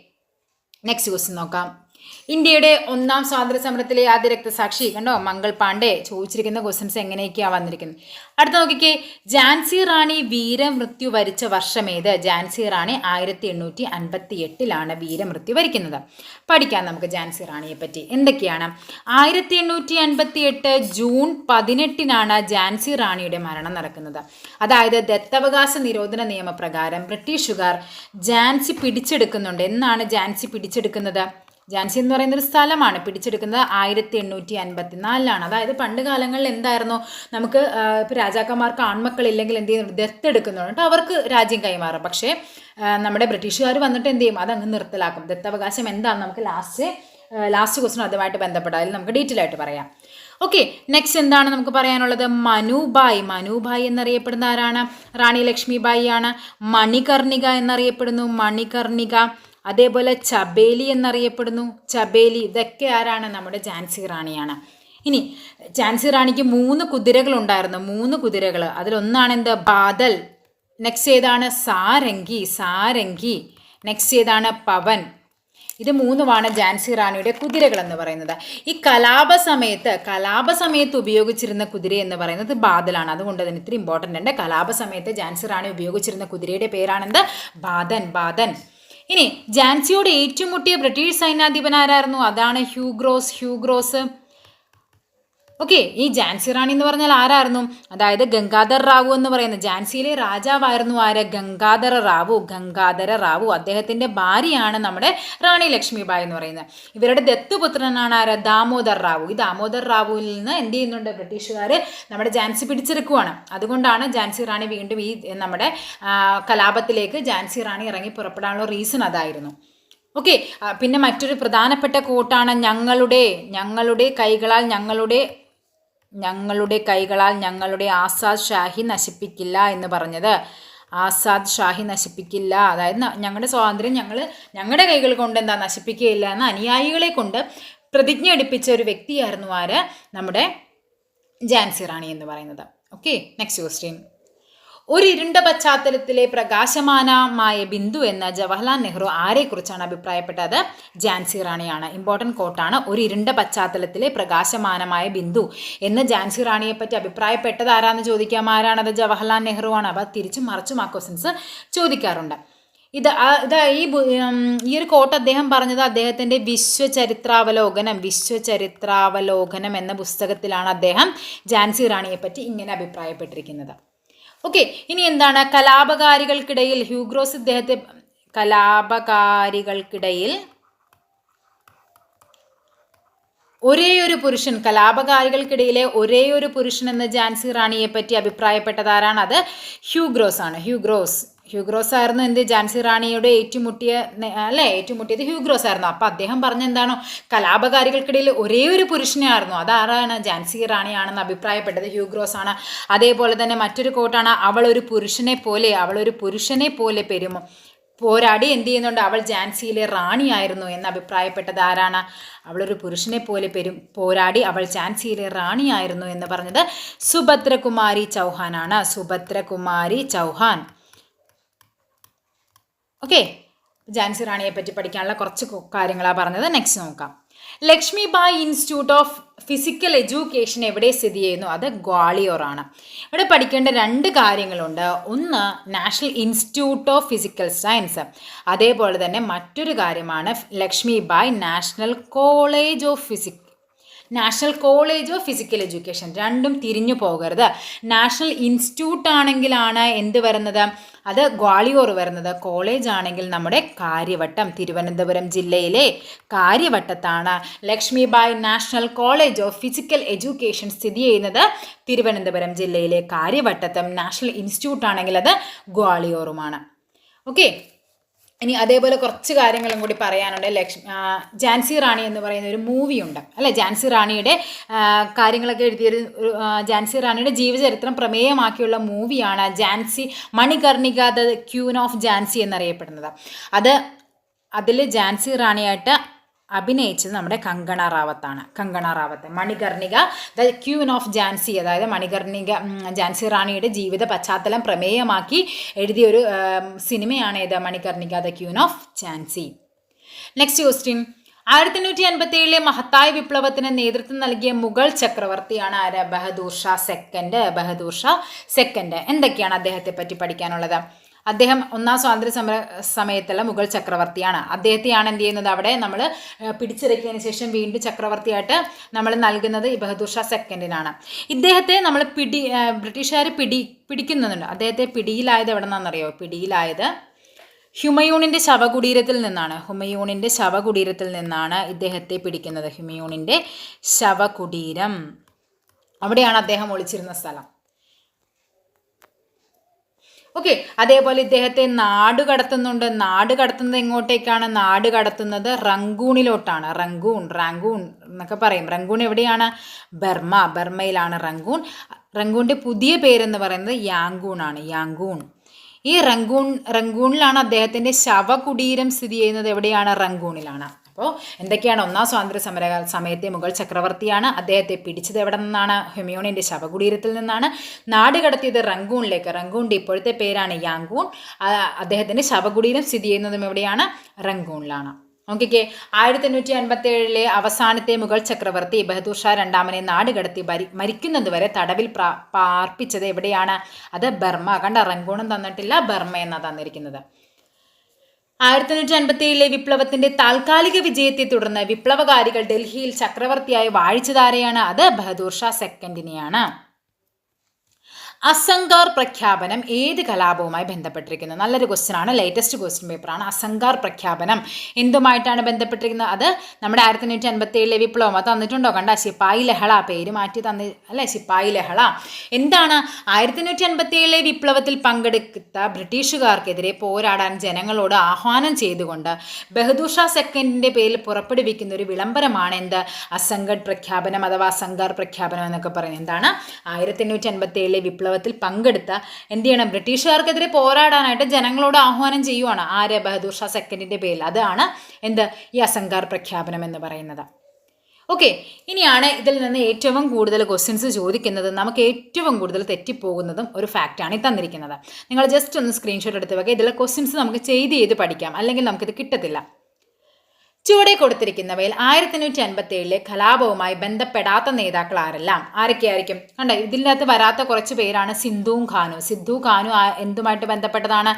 നെക്സ്റ്റ് ക്വസ്റ്റ്യൻ നോക്കാം. ഇന്ത്യയുടെ ഒന്നാം സ്വാതന്ത്ര്യ സമരത്തിലെ ആദ്യ രക്തസാക്ഷി കണ്ടോ? മംഗൾ പാണ്ഡെ ചോദിച്ചിരിക്കുന്ന ക്വസ്റ്റ്യൻസ് എങ്ങനെയൊക്കെയാണ് വന്നിരിക്കുന്നത്? അടുത്ത നോക്കിക്കേ ജാൻസി റാണി വീരമൃത്യു വരിച്ച വർഷമേത് ജാൻസി റാണി ആയിരത്തി എണ്ണൂറ്റി അൻപത്തി എട്ടിലാണ് വീരമൃത്യു വരിക്കുന്നത്. പഠിക്കാം നമുക്ക് ജാൻസി റാണിയെ പറ്റി. എന്തൊക്കെയാണ്? ആയിരത്തി എണ്ണൂറ്റി അൻപത്തി എട്ട് ജൂൺ പതിനെട്ടിനാണ് ജാൻസി റാണിയുടെ മരണം നടക്കുന്നത്. അതായത് ദത്തവകാശ നിരോധന നിയമപ്രകാരം ബ്രിട്ടീഷുകാർ ജാൻസി പിടിച്ചെടുക്കുന്നുണ്ട്. എന്നാണ് ജാൻസി പിടിച്ചെടുക്കുന്നത്? ജാൻസി എന്ന് പറയുന്ന ഒരു സ്ഥലമാണ്. പിടിച്ചെടുക്കുന്നത് ആയിരത്തി എണ്ണൂറ്റി അൻപത്തി നാലിലാണ് അതായത് പണ്ട് കാലങ്ങളിൽ എന്തായിരുന്നു? നമുക്ക് ഇപ്പോൾ രാജാക്കന്മാർക്ക് ആൺമക്കളില്ലെങ്കിൽ എന്ത് ചെയ്യുന്നു ദത്തെടുക്കുന്നുണ്ട് അവർക്ക് രാജ്യം കൈമാറും. പക്ഷേ നമ്മുടെ ബ്രിട്ടീഷുകാർ വന്നിട്ട് എന്ത് ചെയ്യും? അതങ്ങ് നിർത്തലാക്കും. ദത്തവകാശം എന്താണ്? നമുക്ക് ലാസ്റ്റ് ലാസ്റ്റ് ക്വസ്റ്റൻ അതുമായിട്ട് ബന്ധപ്പെട്ട അതിൽ നമുക്ക് ഡീറ്റെയിൽ ആയിട്ട് പറയാം. ഓക്കെ നെക്സ്റ്റ് എന്താണ് നമുക്ക് പറയാനുള്ളത്? മനുബായ് മനുബായ് എന്നറിയപ്പെടുന്ന ആരാണ്? റാണി ലക്ഷ്മിബായി ആണ്. മണികർണിക എന്നറിയപ്പെടുന്നു. മണികർണിക. അതേപോലെ ചബേലി എന്നറിയപ്പെടുന്നു. ചബേലി ഇതൊക്കെ ആരാണ്? നമ്മുടെ ജാൻസി റാണിയാണ്. ഇനി ജാൻസി റാണിക്ക് മൂന്ന് കുതിരകൾ ഉണ്ടായിരുന്നു. മൂന്ന് കുതിരകൾ അതിലൊന്നാണ് എന്ത്? ബാദൽ. നെക്സ്റ്റ് ഏതാണ്? സാരംഗി. സാരംഗി. നെക്സ്റ്റ് ഏതാണ്? പവൻ. ഇത് മൂന്നുമാണ് ജാൻസി റാണിയുടെ കുതിരകൾ എന്ന് പറയുന്നത്. ഈ കലാപ സമയത്ത് കലാപ സമയത്ത് ഉപയോഗിച്ചിരുന്ന കുതിര എന്ന് പറയുന്നത് ബാദലാണ്. അതുകൊണ്ട് അതിന് ഇത്തിരി ഇമ്പോർട്ടന്റ് ഉണ്ട്. കലാപ സമയത്ത് ജാൻസി റാണി ഉപയോഗിച്ചിരുന്ന കുതിരയുടെ പേരാണെന്ത് ബാദൻ. ബാദൻ. ഇനി ജാൻസിയോട് ഏറ്റുമുട്ടിയ ബ്രിട്ടീഷ് സൈന്യാധിപനാരായിരുന്നു അതാണ് ഹ്യൂഗ്രോസ്. ഹ്യൂഗ്രോസ് ഓക്കെ ഈ ജാൻസി റാണി എന്ന് പറഞ്ഞാൽ ആരായിരുന്നു? അതായത് ഗംഗാധർ റാവു എന്ന് പറയുന്ന ജാൻസിയിലെ രാജാവായിരുന്നു ആര്? ഗംഗാധര റാവു ഗംഗാധര റാവു. അദ്ദേഹത്തിന്റെ ഭാര്യയാണ് നമ്മുടെ റാണി ലക്ഷ്മിബായി എന്ന് പറയുന്നത്. ഇവരുടെ ദത്തുപുത്രനാണ് ആര്? ദാമോദർ റാവു. ഈ ദാമോദർ റാവുവിൽ നിന്ന് എന്ത് ചെയ്യുന്നുണ്ട്? ബ്രിട്ടീഷുകാർ നമ്മുടെ ജാൻസി പിടിച്ചെടുക്കുവാണ്. അതുകൊണ്ടാണ് ജാൻസി റാണി വീണ്ടും ഈ നമ്മുടെ കലാപത്തിലേക്ക് ജാൻസി റാണി ഇറങ്ങി പുറപ്പെടാനുള്ള റീസൺ അതായിരുന്നു. ഓക്കെ പിന്നെ മറ്റൊരു പ്രധാനപ്പെട്ട കോട്ടാണ് ഞങ്ങളുടെ ഞങ്ങളുടെ കൈകളാൽ ഞങ്ങളുടെ ഞങ്ങളുടെ കൈകളാൽ ഞങ്ങളുടെ ആസാദ് ഷാഹി നശിപ്പിക്കില്ല എന്ന് പറഞ്ഞത്. ആസാദ് ഷാഹി നശിപ്പിക്കില്ല. അതായത് ഞങ്ങളുടെ സ്വാതന്ത്ര്യം ഞങ്ങൾ ഞങ്ങളുടെ കൈകൾ കൊണ്ട് എന്താ നശിപ്പിക്കുകയില്ല എന്ന് അനുയായികളെ കൊണ്ട് പ്രതിജ്ഞ എടുപ്പിച്ച ഒരു വ്യക്തിയായിരുന്നു ആര്? നമ്മുടെ ജാൻസി റാണി എന്ന് പറയുന്നത്. ഓക്കെ നെക്സ്റ്റ് ക്വസ്റ്റ്യൻ ഒരു ഇരുണ്ട പശ്ചാത്തലത്തിലെ പ്രകാശമാനമായ ബിന്ദു എന്ന ജവഹർലാൽ നെഹ്റു ആരെക്കുറിച്ചാണ് അഭിപ്രായപ്പെട്ടത്? ജാൻസി റാണിയാണ്. ഇമ്പോർട്ടന്റ് കോട്ടാണ്. ഒരു ഇരുണ്ട പശ്ചാത്തലത്തിലെ പ്രകാശമാനമായ ബിന്ദു എന്ന് ജാൻസി റാണിയെ പറ്റി അഭിപ്രായപ്പെട്ടത് ആരാന്ന് ചോദിക്കാം? ആരാണത്? ജവഹർലാൽ നെഹ്റു ആണ്. അപ്പോൾ തിരിച്ചും മറിച്ചും ആ ക്വസ്റ്റ്യൻസ് ചോദിക്കാറുണ്ട്. ഇത് ഇത് ഈ ഈ ഒരു കോട്ട് അദ്ദേഹം പറഞ്ഞത് അദ്ദേഹത്തിന്റെ വിശ്വചരിത്രാവലോകനം വിശ്വചരിത്രാവലോകനം എന്ന പുസ്തകത്തിലാണ് അദ്ദേഹം ജാൻസി റാണിയെ പറ്റി ഇങ്ങനെ അഭിപ്രായപ്പെട്ടിരിക്കുന്നത്. ഓക്കെ ഇനി എന്താണ്? കലാപകാരികൾക്കിടയിൽ ഹ്യൂഗ്രോസ് ഇദ്ദേഹത്തെ കലാപകാരികൾക്കിടയിൽ ഒരേ ഒരു പുരുഷൻ കലാപകാരികൾക്കിടയിലെ ഒരേ ഒരു പുരുഷൻ എന്ന് ജാൻസി റാണിയെ പറ്റി അഭിപ്രായപ്പെട്ടതാരാണ് അത്? ഹ്യൂഗ്രോസ് ആണ് ഹ്യൂഗ്രോസ്. ഹ്യൂഗ്രോസ് ആയിരുന്നു എന്ത് ജാൻസി റാണിയുടെ ഏറ്റുമുട്ടിയ അല്ലേ ഏറ്റുമുട്ടിയത് ഹ്യൂഗ്രോസ് ആയിരുന്നു. അപ്പോൾ അദ്ദേഹം പറഞ്ഞെന്താണോ കലാപകാരികൾക്കിടയിൽ ഒരേ ഒരു പുരുഷനെ ആയിരുന്നു അതാരാണ്? ജാൻസി റാണിയാണെന്ന് അഭിപ്രായപ്പെട്ടത് ഹ്യൂഗ്രോസ് ആണ്. അതേപോലെ തന്നെ മറ്റൊരു കോട്ടാണ് അവൾ ഒരു പുരുഷനെ പോലെ അവൾ ഒരു പുരുഷനെ പോലെ പെരുമോ പോരാടി എന്ത് ചെയ്യുന്നുണ്ട്? അവൾ ജാൻസിയിലെ റാണിയായിരുന്നു എന്ന് അഭിപ്രായപ്പെട്ടത് ആരാണ്? അവളൊരു പുരുഷനെ പോലെ പെരും പോരാടി അവൾ ജാൻസിയിലെ റാണിയായിരുന്നു എന്ന് പറഞ്ഞത് സുഭദ്രകുമാരി ചൗഹാനാണ്. സുഭദ്രകുമാരി ചൗഹാൻ. ഓക്കെ ജാൻസി റാണിയെ പറ്റി പഠിക്കാനുള്ള കുറച്ച് കാര്യങ്ങളാണ് പറഞ്ഞത്. നെക്സ്റ്റ് നോക്കാം. Lakshmi Bai institute of physical education എവിടെ സ്ഥിതി ചെയ്യുന്നു? അത് ഗ്വാളിയോറാണ്. ഇവിടെ പഠിക്കേണ്ട രണ്ട് കാര്യങ്ങളുണ്ട്. ഒന്ന് national institute of physical science അതേപോലെ തന്നെ മറ്റൊരു കാര്യമാണ് Lakshmi Bai national college of physic national college of physical education. രണ്ടും തിരിഞ്ഞു പോകരുത്. നാഷണൽ ഇൻസ്റ്റിറ്റ്യൂട്ട് ആണെങ്കിലാണ് എന്ത് വരുന്നത്? അത് ഗ്വാളിയോർ വരുന്നത്. കോളേജ് ആണെങ്കിൽ നമ്മുടെ കാര്യവട്ടം. തിരുവനന്തപുരം ജില്ലയിലെ കാര്യവട്ടത്താണ്. Lakshmibai national college of physical education സ്ഥിതി ചെയ്യുന്നത് തിരുവനന്തപുരം ജില്ലയിലെ കാര്യവട്ടത്തും. നാഷണൽ ഇൻസ്റ്റിറ്റ്യൂട്ട് ആണെങ്കിൽ അത് ഗ്വാളിയോറുമാണ്. ഓക്കെ? ഇനി അതേപോലെ കുറച്ച് കാര്യങ്ങളും കൂടി പറയാനുണ്ട്. ലക്ഷ്മി ജാൻസി റാണി എന്ന് പറയുന്ന ഒരു മൂവി ഉണ്ട്. അല്ലെ? ജാൻസി റാണിയുടെ കാര്യങ്ങളൊക്കെ എഴുതിയൊരു ജാൻസി റാണിയുടെ ജീവചരിത്രം പ്രമേയമാക്കിയുള്ള മൂവിയാണ് Jhansi Manikarnika the queen of Jhansi എന്നറിയപ്പെടുന്നത്. അത് അതിൽ ജാൻസി റാണിയായിട്ട് അഭിനയിച്ചത് നമ്മുടെ Kangana റാവത്താണ്. Kangana Ranaut. Manikarnika the queen of Jhansi അതായത് മണികർണിക ജാൻസി റാണിയുടെ ജീവിത പശ്ചാത്തലം പ്രമേയമാക്കി എഴുതിയ ഒരു സിനിമയാണ് ഏത് Manikarnika the queen of Jhansi. Next question ആയിരത്തി എണ്ണൂറ്റി അൻപത്തി ഏഴിലെ മഹത്തായ വിപ്ലവത്തിന് നേതൃത്വം നൽകിയ മുഗൾ ചക്രവർത്തിയാണ് ആര്? ബഹദൂർ ഷാ സെക്കൻഡ് ബഹദൂർ ഷാ സെക്കൻഡ് എന്തൊക്കെയാണ് അദ്ദേഹത്തെ പറ്റി പഠിക്കാനുള്ളത്? അദ്ദേഹം ഒന്നാം സ്വാതന്ത്ര്യ സമര സമയത്തുള്ള മുഗൾ ചക്രവർത്തിയാണ്. അദ്ദേഹത്തെയാണ് എന്ത് ചെയ്യുന്നത് അവിടെ നമ്മൾ പിടിച്ചിറക്കിയതിന് ശേഷം വീണ്ടും ചക്രവർത്തിയായിട്ട് നമ്മൾ നൽകുന്നത് ഈ ബഹദൂർ ഷാ സെക്കൻഡിനാണ്. ഇദ്ദേഹത്തെ നമ്മൾ പിടി ബ്രിട്ടീഷുകാർ പിടി പിടിക്കുന്നുണ്ട്. അദ്ദേഹത്തെ പിടിയിലായത് എവിടെ നിന്നാണെന്നറിയോ പിടിയിലായത് ഹ്യുമയൂണിന്റെ ശവകുടീരത്തിൽ നിന്നാണ്. ഹുമയൂണിന്റെ ശവകുടീരത്തിൽ നിന്നാണ് ഇദ്ദേഹത്തെ പിടിക്കുന്നത്. ഹ്യുമയൂണിന്റെ ശവകുടീരം. അവിടെയാണ് അദ്ദേഹം ഒളിച്ചിരുന്ന സ്ഥലം. ഓക്കെ അതേപോലെ ഇദ്ദേഹത്തെ നാട് കടത്തുന്നുണ്ട്. നാട് കടത്തുന്നത് എങ്ങോട്ടേക്കാണ്? നാട് കടത്തുന്നത് റങ്കൂണിലോട്ടാണ് റങ്കൂൺ റാങ്കൂൺ എന്നൊക്കെ പറയും. റങ്കൂൺ എവിടെയാണ്? ബർമ ബർമയിലാണ് റങ്കൂൺ റങ്കൂണിന്റെ പുതിയ പേരെന്ന് പറയുന്നത് യാങ്കൂണാണ് യാങ്കൂൺ. ഈ റങ്കൂൺ റങ്കൂണിലാണ് അദ്ദേഹത്തിന്റെ ശവകുടീരം സ്ഥിതി ചെയ്യുന്നത്. എവിടെയാണ്? റങ്കൂണിലാണ് അപ്പോൾ എന്തൊക്കെയാണ് ഒന്നാം സ്വാതന്ത്ര്യ സമര സമയത്തെ മുഗൾ ചക്രവർത്തിയാണ് അദ്ദേഹത്തെ പിടിച്ചത് എവിടെ നിന്നാണ്? ഹ്യൂമിയോണിന്റെ ശവകുടീരത്തിൽ നിന്നാണ്. നാട് കടത്തിയത് റങ്കൂണിലേക്ക് റങ്കൂണിന്റെ ഇപ്പോഴത്തെ പേരാണ് യാങ്കൂൺ. അദ്ദേഹത്തിന്റെ ശവകുടീരം സ്ഥിതി ചെയ്യുന്നതും എവിടെയാണ്? റങ്കൂണിലാണ് നോക്കിക്കേ ആയിരത്തി എണ്ണൂറ്റി അൻപത്തി ഏഴിലെ അവസാനത്തെ മുഗൾ ചക്രവർത്തി ബഹദൂർ ഷാ രണ്ടാമനെ നാട് കടത്തി ഭരി മരിക്കുന്നത് വരെ തടവിൽ പാർപ്പിച്ചത് എവിടെയാണ്? അത് ബർമ്മ. കണ്ട റങ്കൂണും തന്നിട്ടില്ല ബർമ്മ എന്നാണ് തന്നിരിക്കുന്നത്. ആയിരത്തി തൊണ്ണൂറ്റി അൻപത്തി ഏഴിലെ വിപ്ലവത്തിന്റെ താൽക്കാലിക വിജയത്തെ തുടർന്ന് വിപ്ലവകാരികൾ ഡൽഹിയിൽ ചക്രവർത്തിയായി വാഴിച്ചതാരെയാണ്? അത് ബഹദൂർ ഷാ സെക്കൻഡിനെയാണ്. അസംഗാർ പ്രഖ്യാപനം ഏത് കലാപവുമായി ബന്ധപ്പെട്ടിരിക്കുന്നത്? നല്ലൊരു ക്വസ്റ്റ്യൻ ആണ്. ലേറ്റസ്റ്റ് ക്വസ്റ്റ്യൻ പേപ്പറാണ് അസംഗാർ പ്രഖ്യാപനം എന്തുമായിട്ടാണ് ബന്ധപ്പെട്ടിരിക്കുന്നത്? അത് നമ്മുടെ ആയിരത്തി എണ്ണൂറ്റി അൻപത്തി ഏഴിലെ വിപ്ലവം. അത് തന്നിട്ടുണ്ടോ? കണ്ട ശിപ്പായി ലഹള പേര് മാറ്റി തന്നി അല്ലേ? ശിപ്പായി ലഹള. എന്താണ് ആയിരത്തി എണ്ണൂറ്റി അൻപത്തി ഏഴിലെ വിപ്ലവത്തിൽ പങ്കെടുത്ത ബ്രിട്ടീഷുകാർക്കെതിരെ പോരാടാൻ ജനങ്ങളോട് ആഹ്വാനം ചെയ്തുകൊണ്ട് ബഹദൂർ ഷാ സെക്കൻഡിന്റെ പേരിൽ പുറപ്പെടുവിക്കുന്ന ഒരു വിളംബരമാണ് എന്ത്? അസംഗഡ് പ്രഖ്യാപനം അഥവാ അസംഗാർ പ്രഖ്യാപനം എന്നൊക്കെ പറയുന്നത്. എന്താണ്? ആയിരത്തി എണ്ണൂറ്റി അൻപത്തി ഏഴിലെ വിപ്ലവത്തിൽ പങ്കെടുത്ത എന്ത് ചെയ്യണം ബ്രിട്ടീഷുകാർക്കെതിരെ പോരാടാനായിട്ട് ജനങ്ങളോട് ആഹ്വാനം ചെയ്യുവാണ് ആര്യ ബഹദൂർ ഷാ സെക്കൻഡിന്റെ പേരിൽ. അതാണ് എന്ത്? ഈ അസംഗാർ പ്രഖ്യാപനം എന്ന് പറയുന്നത്. ഓക്കെ ഇനിയാണ് ഇതിൽ നിന്ന് ഏറ്റവും കൂടുതൽ ക്വസ്റ്റ്യൻസ് ചോദിക്കുന്നത് നമുക്ക് ഏറ്റവും കൂടുതൽ തെറ്റിപ്പോകുന്നതും ഒരു ഫാക്റ്റാണ് ഈ തന്നിരിക്കുന്നത്. നിങ്ങൾ ജസ്റ്റ് ഒന്ന് സ്ക്രീൻഷോട്ട് എടുത്ത് വെക്കുക ഇതിലെ ക്വസ്റ്റ്യൻസ് നമുക്ക് ചെയ്ത് ചെയ്ത് പഠിക്കാം അല്ലെങ്കിൽ നമുക്കിത് കിട്ടത്തില്ല. ചുവടെ കൊടുത്തിരിക്കുന്നവയിൽ ആയിരത്തി അഞ്ഞൂറ്റി അൻപത്തി ഏഴിലെ കലാപവുമായി ബന്ധപ്പെടാത്ത നേതാക്കൾ ആരെല്ലാം? ആരൊക്കെയായിരിക്കും? കണ്ട ഇതിനകത്ത് വരാത്ത കുറച്ച് പേരാണ് സിന്ധുവും ഖാനും. സിദ്ധു ഖാനു എന്തുമായിട്ട് ബന്ധപ്പെട്ടതാണ്?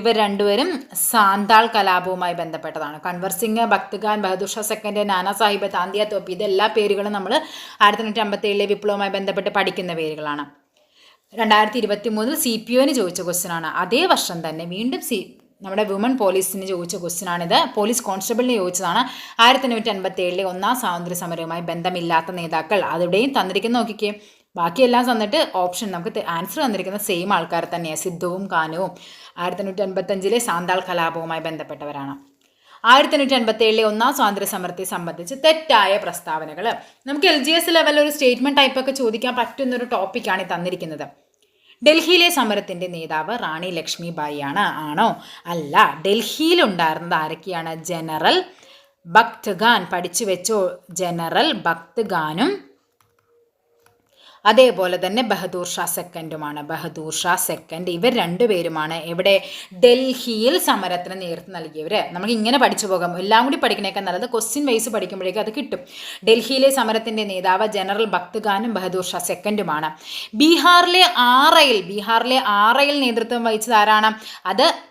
ഇവർ രണ്ടുപേരും സാന്താൾ കലാപവുമായി ബന്ധപ്പെട്ടതാണ്. കൺവർ സിംഗ് ഭക്ത് ഖാൻ ബഹദൂർ ഷാ സെക്കൻഡ് നാനാ സാഹിബ് താന്തിയ തോപ്പി ഇതെല്ലാ പേരുകളും നമ്മൾ ആയിരത്തി അഞ്ഞൂറ്റി അമ്പത്തി ഏഴിലെ വിപ്ലവവുമായി ബന്ധപ്പെട്ട് പഠിക്കുന്ന പേരുകളാണ്. രണ്ടായിരത്തി ഇരുപത്തി മൂന്നിൽ സി പി ഒന് ചോദിച്ച ക്വസ്റ്റ്യൻ ആണ്. അതേ വർഷം തന്നെ വീണ്ടും സി നമ്മുടെ വുമൺ പോലീസിന് ചോദിച്ച ക്വസ്റ്റ്യൻ ആണിത്. പോലീസ് കോൺസ്റ്റബിളിന് ചോദിച്ചതാണ്. ആയിരത്തി എണ്ണൂറ്റി അൻപത്തി ഏഴിലെ ഒന്നാം സ്വാതന്ത്ര്യ സമരവുമായി ബന്ധമില്ലാത്ത നേതാക്കൾ അതിവിടെയും തന്നിരിക്കുന്ന നോക്കിക്കേ. ബാക്കിയെല്ലാം തന്നിട്ട് ഓപ്ഷൻ നമുക്ക് ആൻസർ തന്നിരിക്കുന്ന സെയിം ആൾക്കാർ തന്നെയാണ് സിദ്ധുവും കാനുവും. ആയിരത്തി എണ്ണൂറ്റി അൻപത്തഞ്ചിലെ സാന്താൾ കലാപവുമായി ബന്ധപ്പെട്ടവരാണ്. ആയിരത്തി എണ്ണൂറ്റി അൻപത്തി ഏഴിലെ ഒന്നാം സ്വാതന്ത്ര്യ സമരത്തെ സംബന്ധിച്ച് തെറ്റായ പ്രസ്താവനകൾ നമുക്ക് എൽ ജി എസ് ലെവലിൽ ഒരു സ്റ്റേറ്റ്മെന്റ് ടൈപ്പൊക്കെ ചോദിക്കാൻ പറ്റുന്ന ഒരു ടോപ്പിക്കാണ് തന്നിരിക്കുന്നത്. ഡൽഹിയിലെ സമരത്തിന്റെ നേതാവ് റാണി ലക്ഷ്മി ബായി ആണ്? ആണോ അല്ല ഡൽഹിയിലുണ്ടായിരുന്നത് ആരൊക്കെയാണ്? ജനറൽ ഭക്ത് ഖാൻ പഠിച്ചു വെച്ചോ? ജനറൽ ഭക്ത് ഖാനും അതേപോലെ തന്നെ ബഹദൂർ ഷാ സെക്കൻഡുമാണ്. ബഹദൂർ ഷാ സെക്കൻഡ്. ഇവർ രണ്ടുപേരുമാണ് ഇവിടെ ഡൽഹിയിൽ സമരത്തിന് നേതൃത്വം നൽകിയവർ നമുക്ക് ഇങ്ങനെ പഠിച്ചു പോകാം. എല്ലാം കൂടി പഠിക്കണേക്കാൾ നല്ലത് ക്വസ്റ്റ്യൻ വൈസ് പഠിക്കുമ്പോഴേക്കും അത് കിട്ടും. ഡൽഹിയിലെ സമരത്തിന്റെ നേതാവ് ജനറൽ ഭക്ത്ഖാനും ബഹദൂർ ഷാ സെക്കൻഡുമാണ്. ബീഹാറിലെ ആറയിൽ ബീഹാറിലെ ആറയിൽ നേതൃത്വം വഹിച്ചത് ആരാണ്? അത്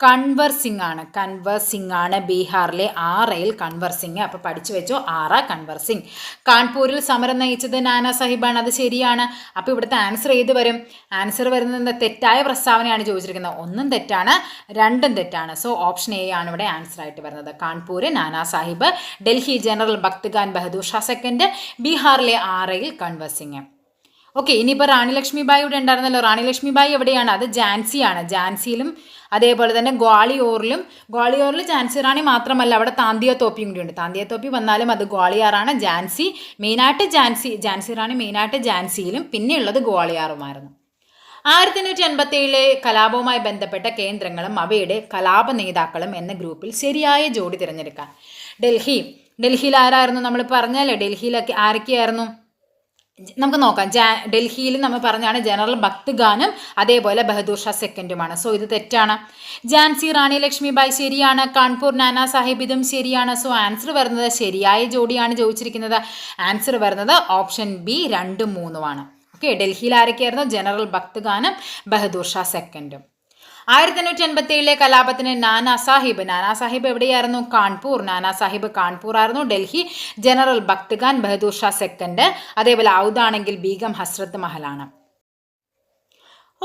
കൺവർ സിംഗ് ആണ്. കൺവർ സിംഗ് ആണ് ബീഹാറിലെ ആറയിൽ കൺവർ സിംഗ് അപ്പോൾ പഠിച്ചു വെച്ചോ ആറ കൺവർ സിംഗ് കാൺപൂരിൽ സമരം നയിച്ചത് നാനാ സാഹിബാണ്. അത് ശരിയാണ്. അപ്പോൾ ഇവിടുത്തെ ആൻസർ ഏത് വരും? ആൻസർ വരുന്നത് തെറ്റായ പ്രസ്താവനയാണ് ചോദിച്ചിരിക്കുന്നത്. ഒന്നും തെറ്റാണ് രണ്ടും തെറ്റാണ്. സോ ഓപ്ഷൻ എ ആണ് ഇവിടെ ആൻസർ ആയിട്ട് വരുന്നത്. കാൺപൂര് നാനാ സാഹിബ് ഡൽഹി ജനറൽ ഭക്ത്ഖാൻ ബഹദൂർ ഷാ സെക്കൻഡ് ബീഹാറിലെ ആറയിൽ കൺവർ സിംഗ് ഓക്കെ ഇനിയിപ്പോൾ റാണി ലക്ഷ്മി ബായി ഇവിടെ ഉണ്ടായിരുന്നല്ലോ. റാണി ലക്ഷ്മി ബായി എവിടെയാണ്? അത് ജാൻസിയാണ്. ജാൻസിയിലും അതേപോലെ തന്നെ ഗ്വാളിയോറിലും ഗ്വാളിയോറിൽ ജാൻസി റാണി മാത്രമല്ല അവിടെ താന്തിയ തോപ്പിയും കൂടിയുണ്ട് താന്തിയ തോപ്പി വന്നാലും അത് ഗ്വാളിയാറാണ്. ജാൻസി മെയിനായിട്ട് ജാൻസി ജാൻസി റാണി മെയിനായിട്ട് ജാൻസിയിലും പിന്നെയുള്ളത് ഗ്വാളിയാറുമായിരുന്നു. ആയിരത്തി എണ്ണൂറ്റി അൻപത്തി ഏഴിലെ കലാപവുമായി ബന്ധപ്പെട്ട കേന്ദ്രങ്ങളും അവയുടെ കലാപ നേതാക്കളും എന്ന ഗ്രൂപ്പിൽ ശരിയായ ജോഡി തിരഞ്ഞെടുക്കാൻ. ഡൽഹി ഡൽഹിയിൽ ആരായിരുന്നു നമ്മൾ പറഞ്ഞല്ലേ ഡൽഹിയിലൊക്കെ ആരൊക്കെയായിരുന്നു? നമുക്ക് നോക്കാം. ജാ ഡൽഹിയിൽ നമ്മൾ പറഞ്ഞാണ് ജനറൽ ഭക്ത് ഗാനും അതേപോലെ ബഹദൂർ ഷാ സെക്കൻഡുമാണ്. സോ ഇത് തെറ്റാണ്. ജാൻസി റാണി ലക്ഷ്മിബായി ശരിയാണ് കാൺപൂർ നാനാ സാഹിബ് ഇതും ശരിയാണ്. സോ ആൻസർ വരുന്നത് ശരിയായ ജോഡിയാണ് ചോദിച്ചിരിക്കുന്നത്. ആൻസർ വരുന്നത് ഓപ്ഷൻ ബി രണ്ടും മൂന്നുമാണ്. ഓക്കെ ഡൽഹിയിൽ ആരൊക്കെയായിരുന്നു? ജനറൽ ഭക്ത് ഗാനും ബഹദൂർ ഷാ സെക്കൻഡും. ആയിരത്തി എണ്ണൂറ്റി എൺപത്തി ഏഴിലെ കലാപത്തിന് നാനാ സാഹിബ് നാനാ സാഹിബ് എവിടെയായിരുന്നു? കാൺപൂർ. നാനാ സാഹിബ് കാൺപൂർ ആയിരുന്നു ഡൽഹി ജനറൽ ഭക്ത്ഖാൻ ബഹദൂർ ഷാ സെക്കൻഡ്. അതേപോലെ ഔദാണെങ്കിൽ ബീഗം ഹസ്രത്ത് മഹലാണ്.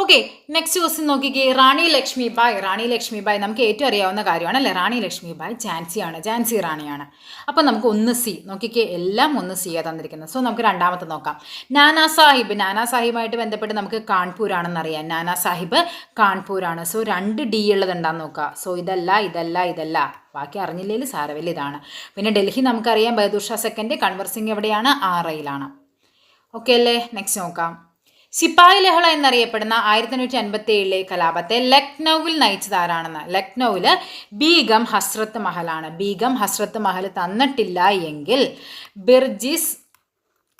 ഓക്കെ നെക്സ്റ്റ് ക്വസ്റ്റ്യൻ നോക്കിക്കേ. റാണി ലക്ഷ്മി ബായ് റാണി ലക്ഷ്മി ബായ് നമുക്ക് ഏറ്റവും അറിയാവുന്ന കാര്യമാണ് അല്ലേ? റാണി ലക്ഷ്മി ബായ് ജാൻസിയാണ്. ജാൻസി റാണിയാണ്. അപ്പം നമുക്ക് ഒന്ന് സി നോക്കിക്കേ. എല്ലാം ഒന്ന് സി ആ തന്നിരിക്കുന്നത് സോ നമുക്ക് രണ്ടാമത്തെ നോക്കാം. നാനാ സാഹിബ് നാനാ സാഹിബുമായിട്ട് ബന്ധപ്പെട്ട് നമുക്ക് കാൺപൂരാണെന്ന് അറിയാം. നാനാ സാഹിബ് കാൺപൂരാണ്. സോ രണ്ട് ഡി ഉള്ളത് ഉണ്ടാന്ന് നോക്കുക സോ ഇതല്ല ഇതല്ല ഇതല്ല. ബാക്കി അറിഞ്ഞില്ലെങ്കിൽ സാരവല്ല ഇതാണ്. പിന്നെ ഡൽഹി നമുക്കറിയാം ബഹദൂർ ഷാ സെക്കൻഡ് കൺവർ സിംഗ് എവിടെയാണ്? ആറയിലാണ്. ഓക്കെ അല്ലേ? നെക്സ്റ്റ് നോക്കാം. സിപ്പായി ലഹള എന്നറിയപ്പെടുന്ന ആയിരത്തി എണ്ണൂറ്റി അൻപത്തി ഏഴിലെ കലാപത്തെ ലക്നൌവിൽ നയിച്ചതാരാണെന്ന്. ലക്നൌവിൽ ബീഗം ഹസ്രത്ത് മഹലാണ്. ബീഗം ഹസ്രത്ത് മഹൽ തന്നിട്ടില്ല എങ്കിൽ ബിർജിസ്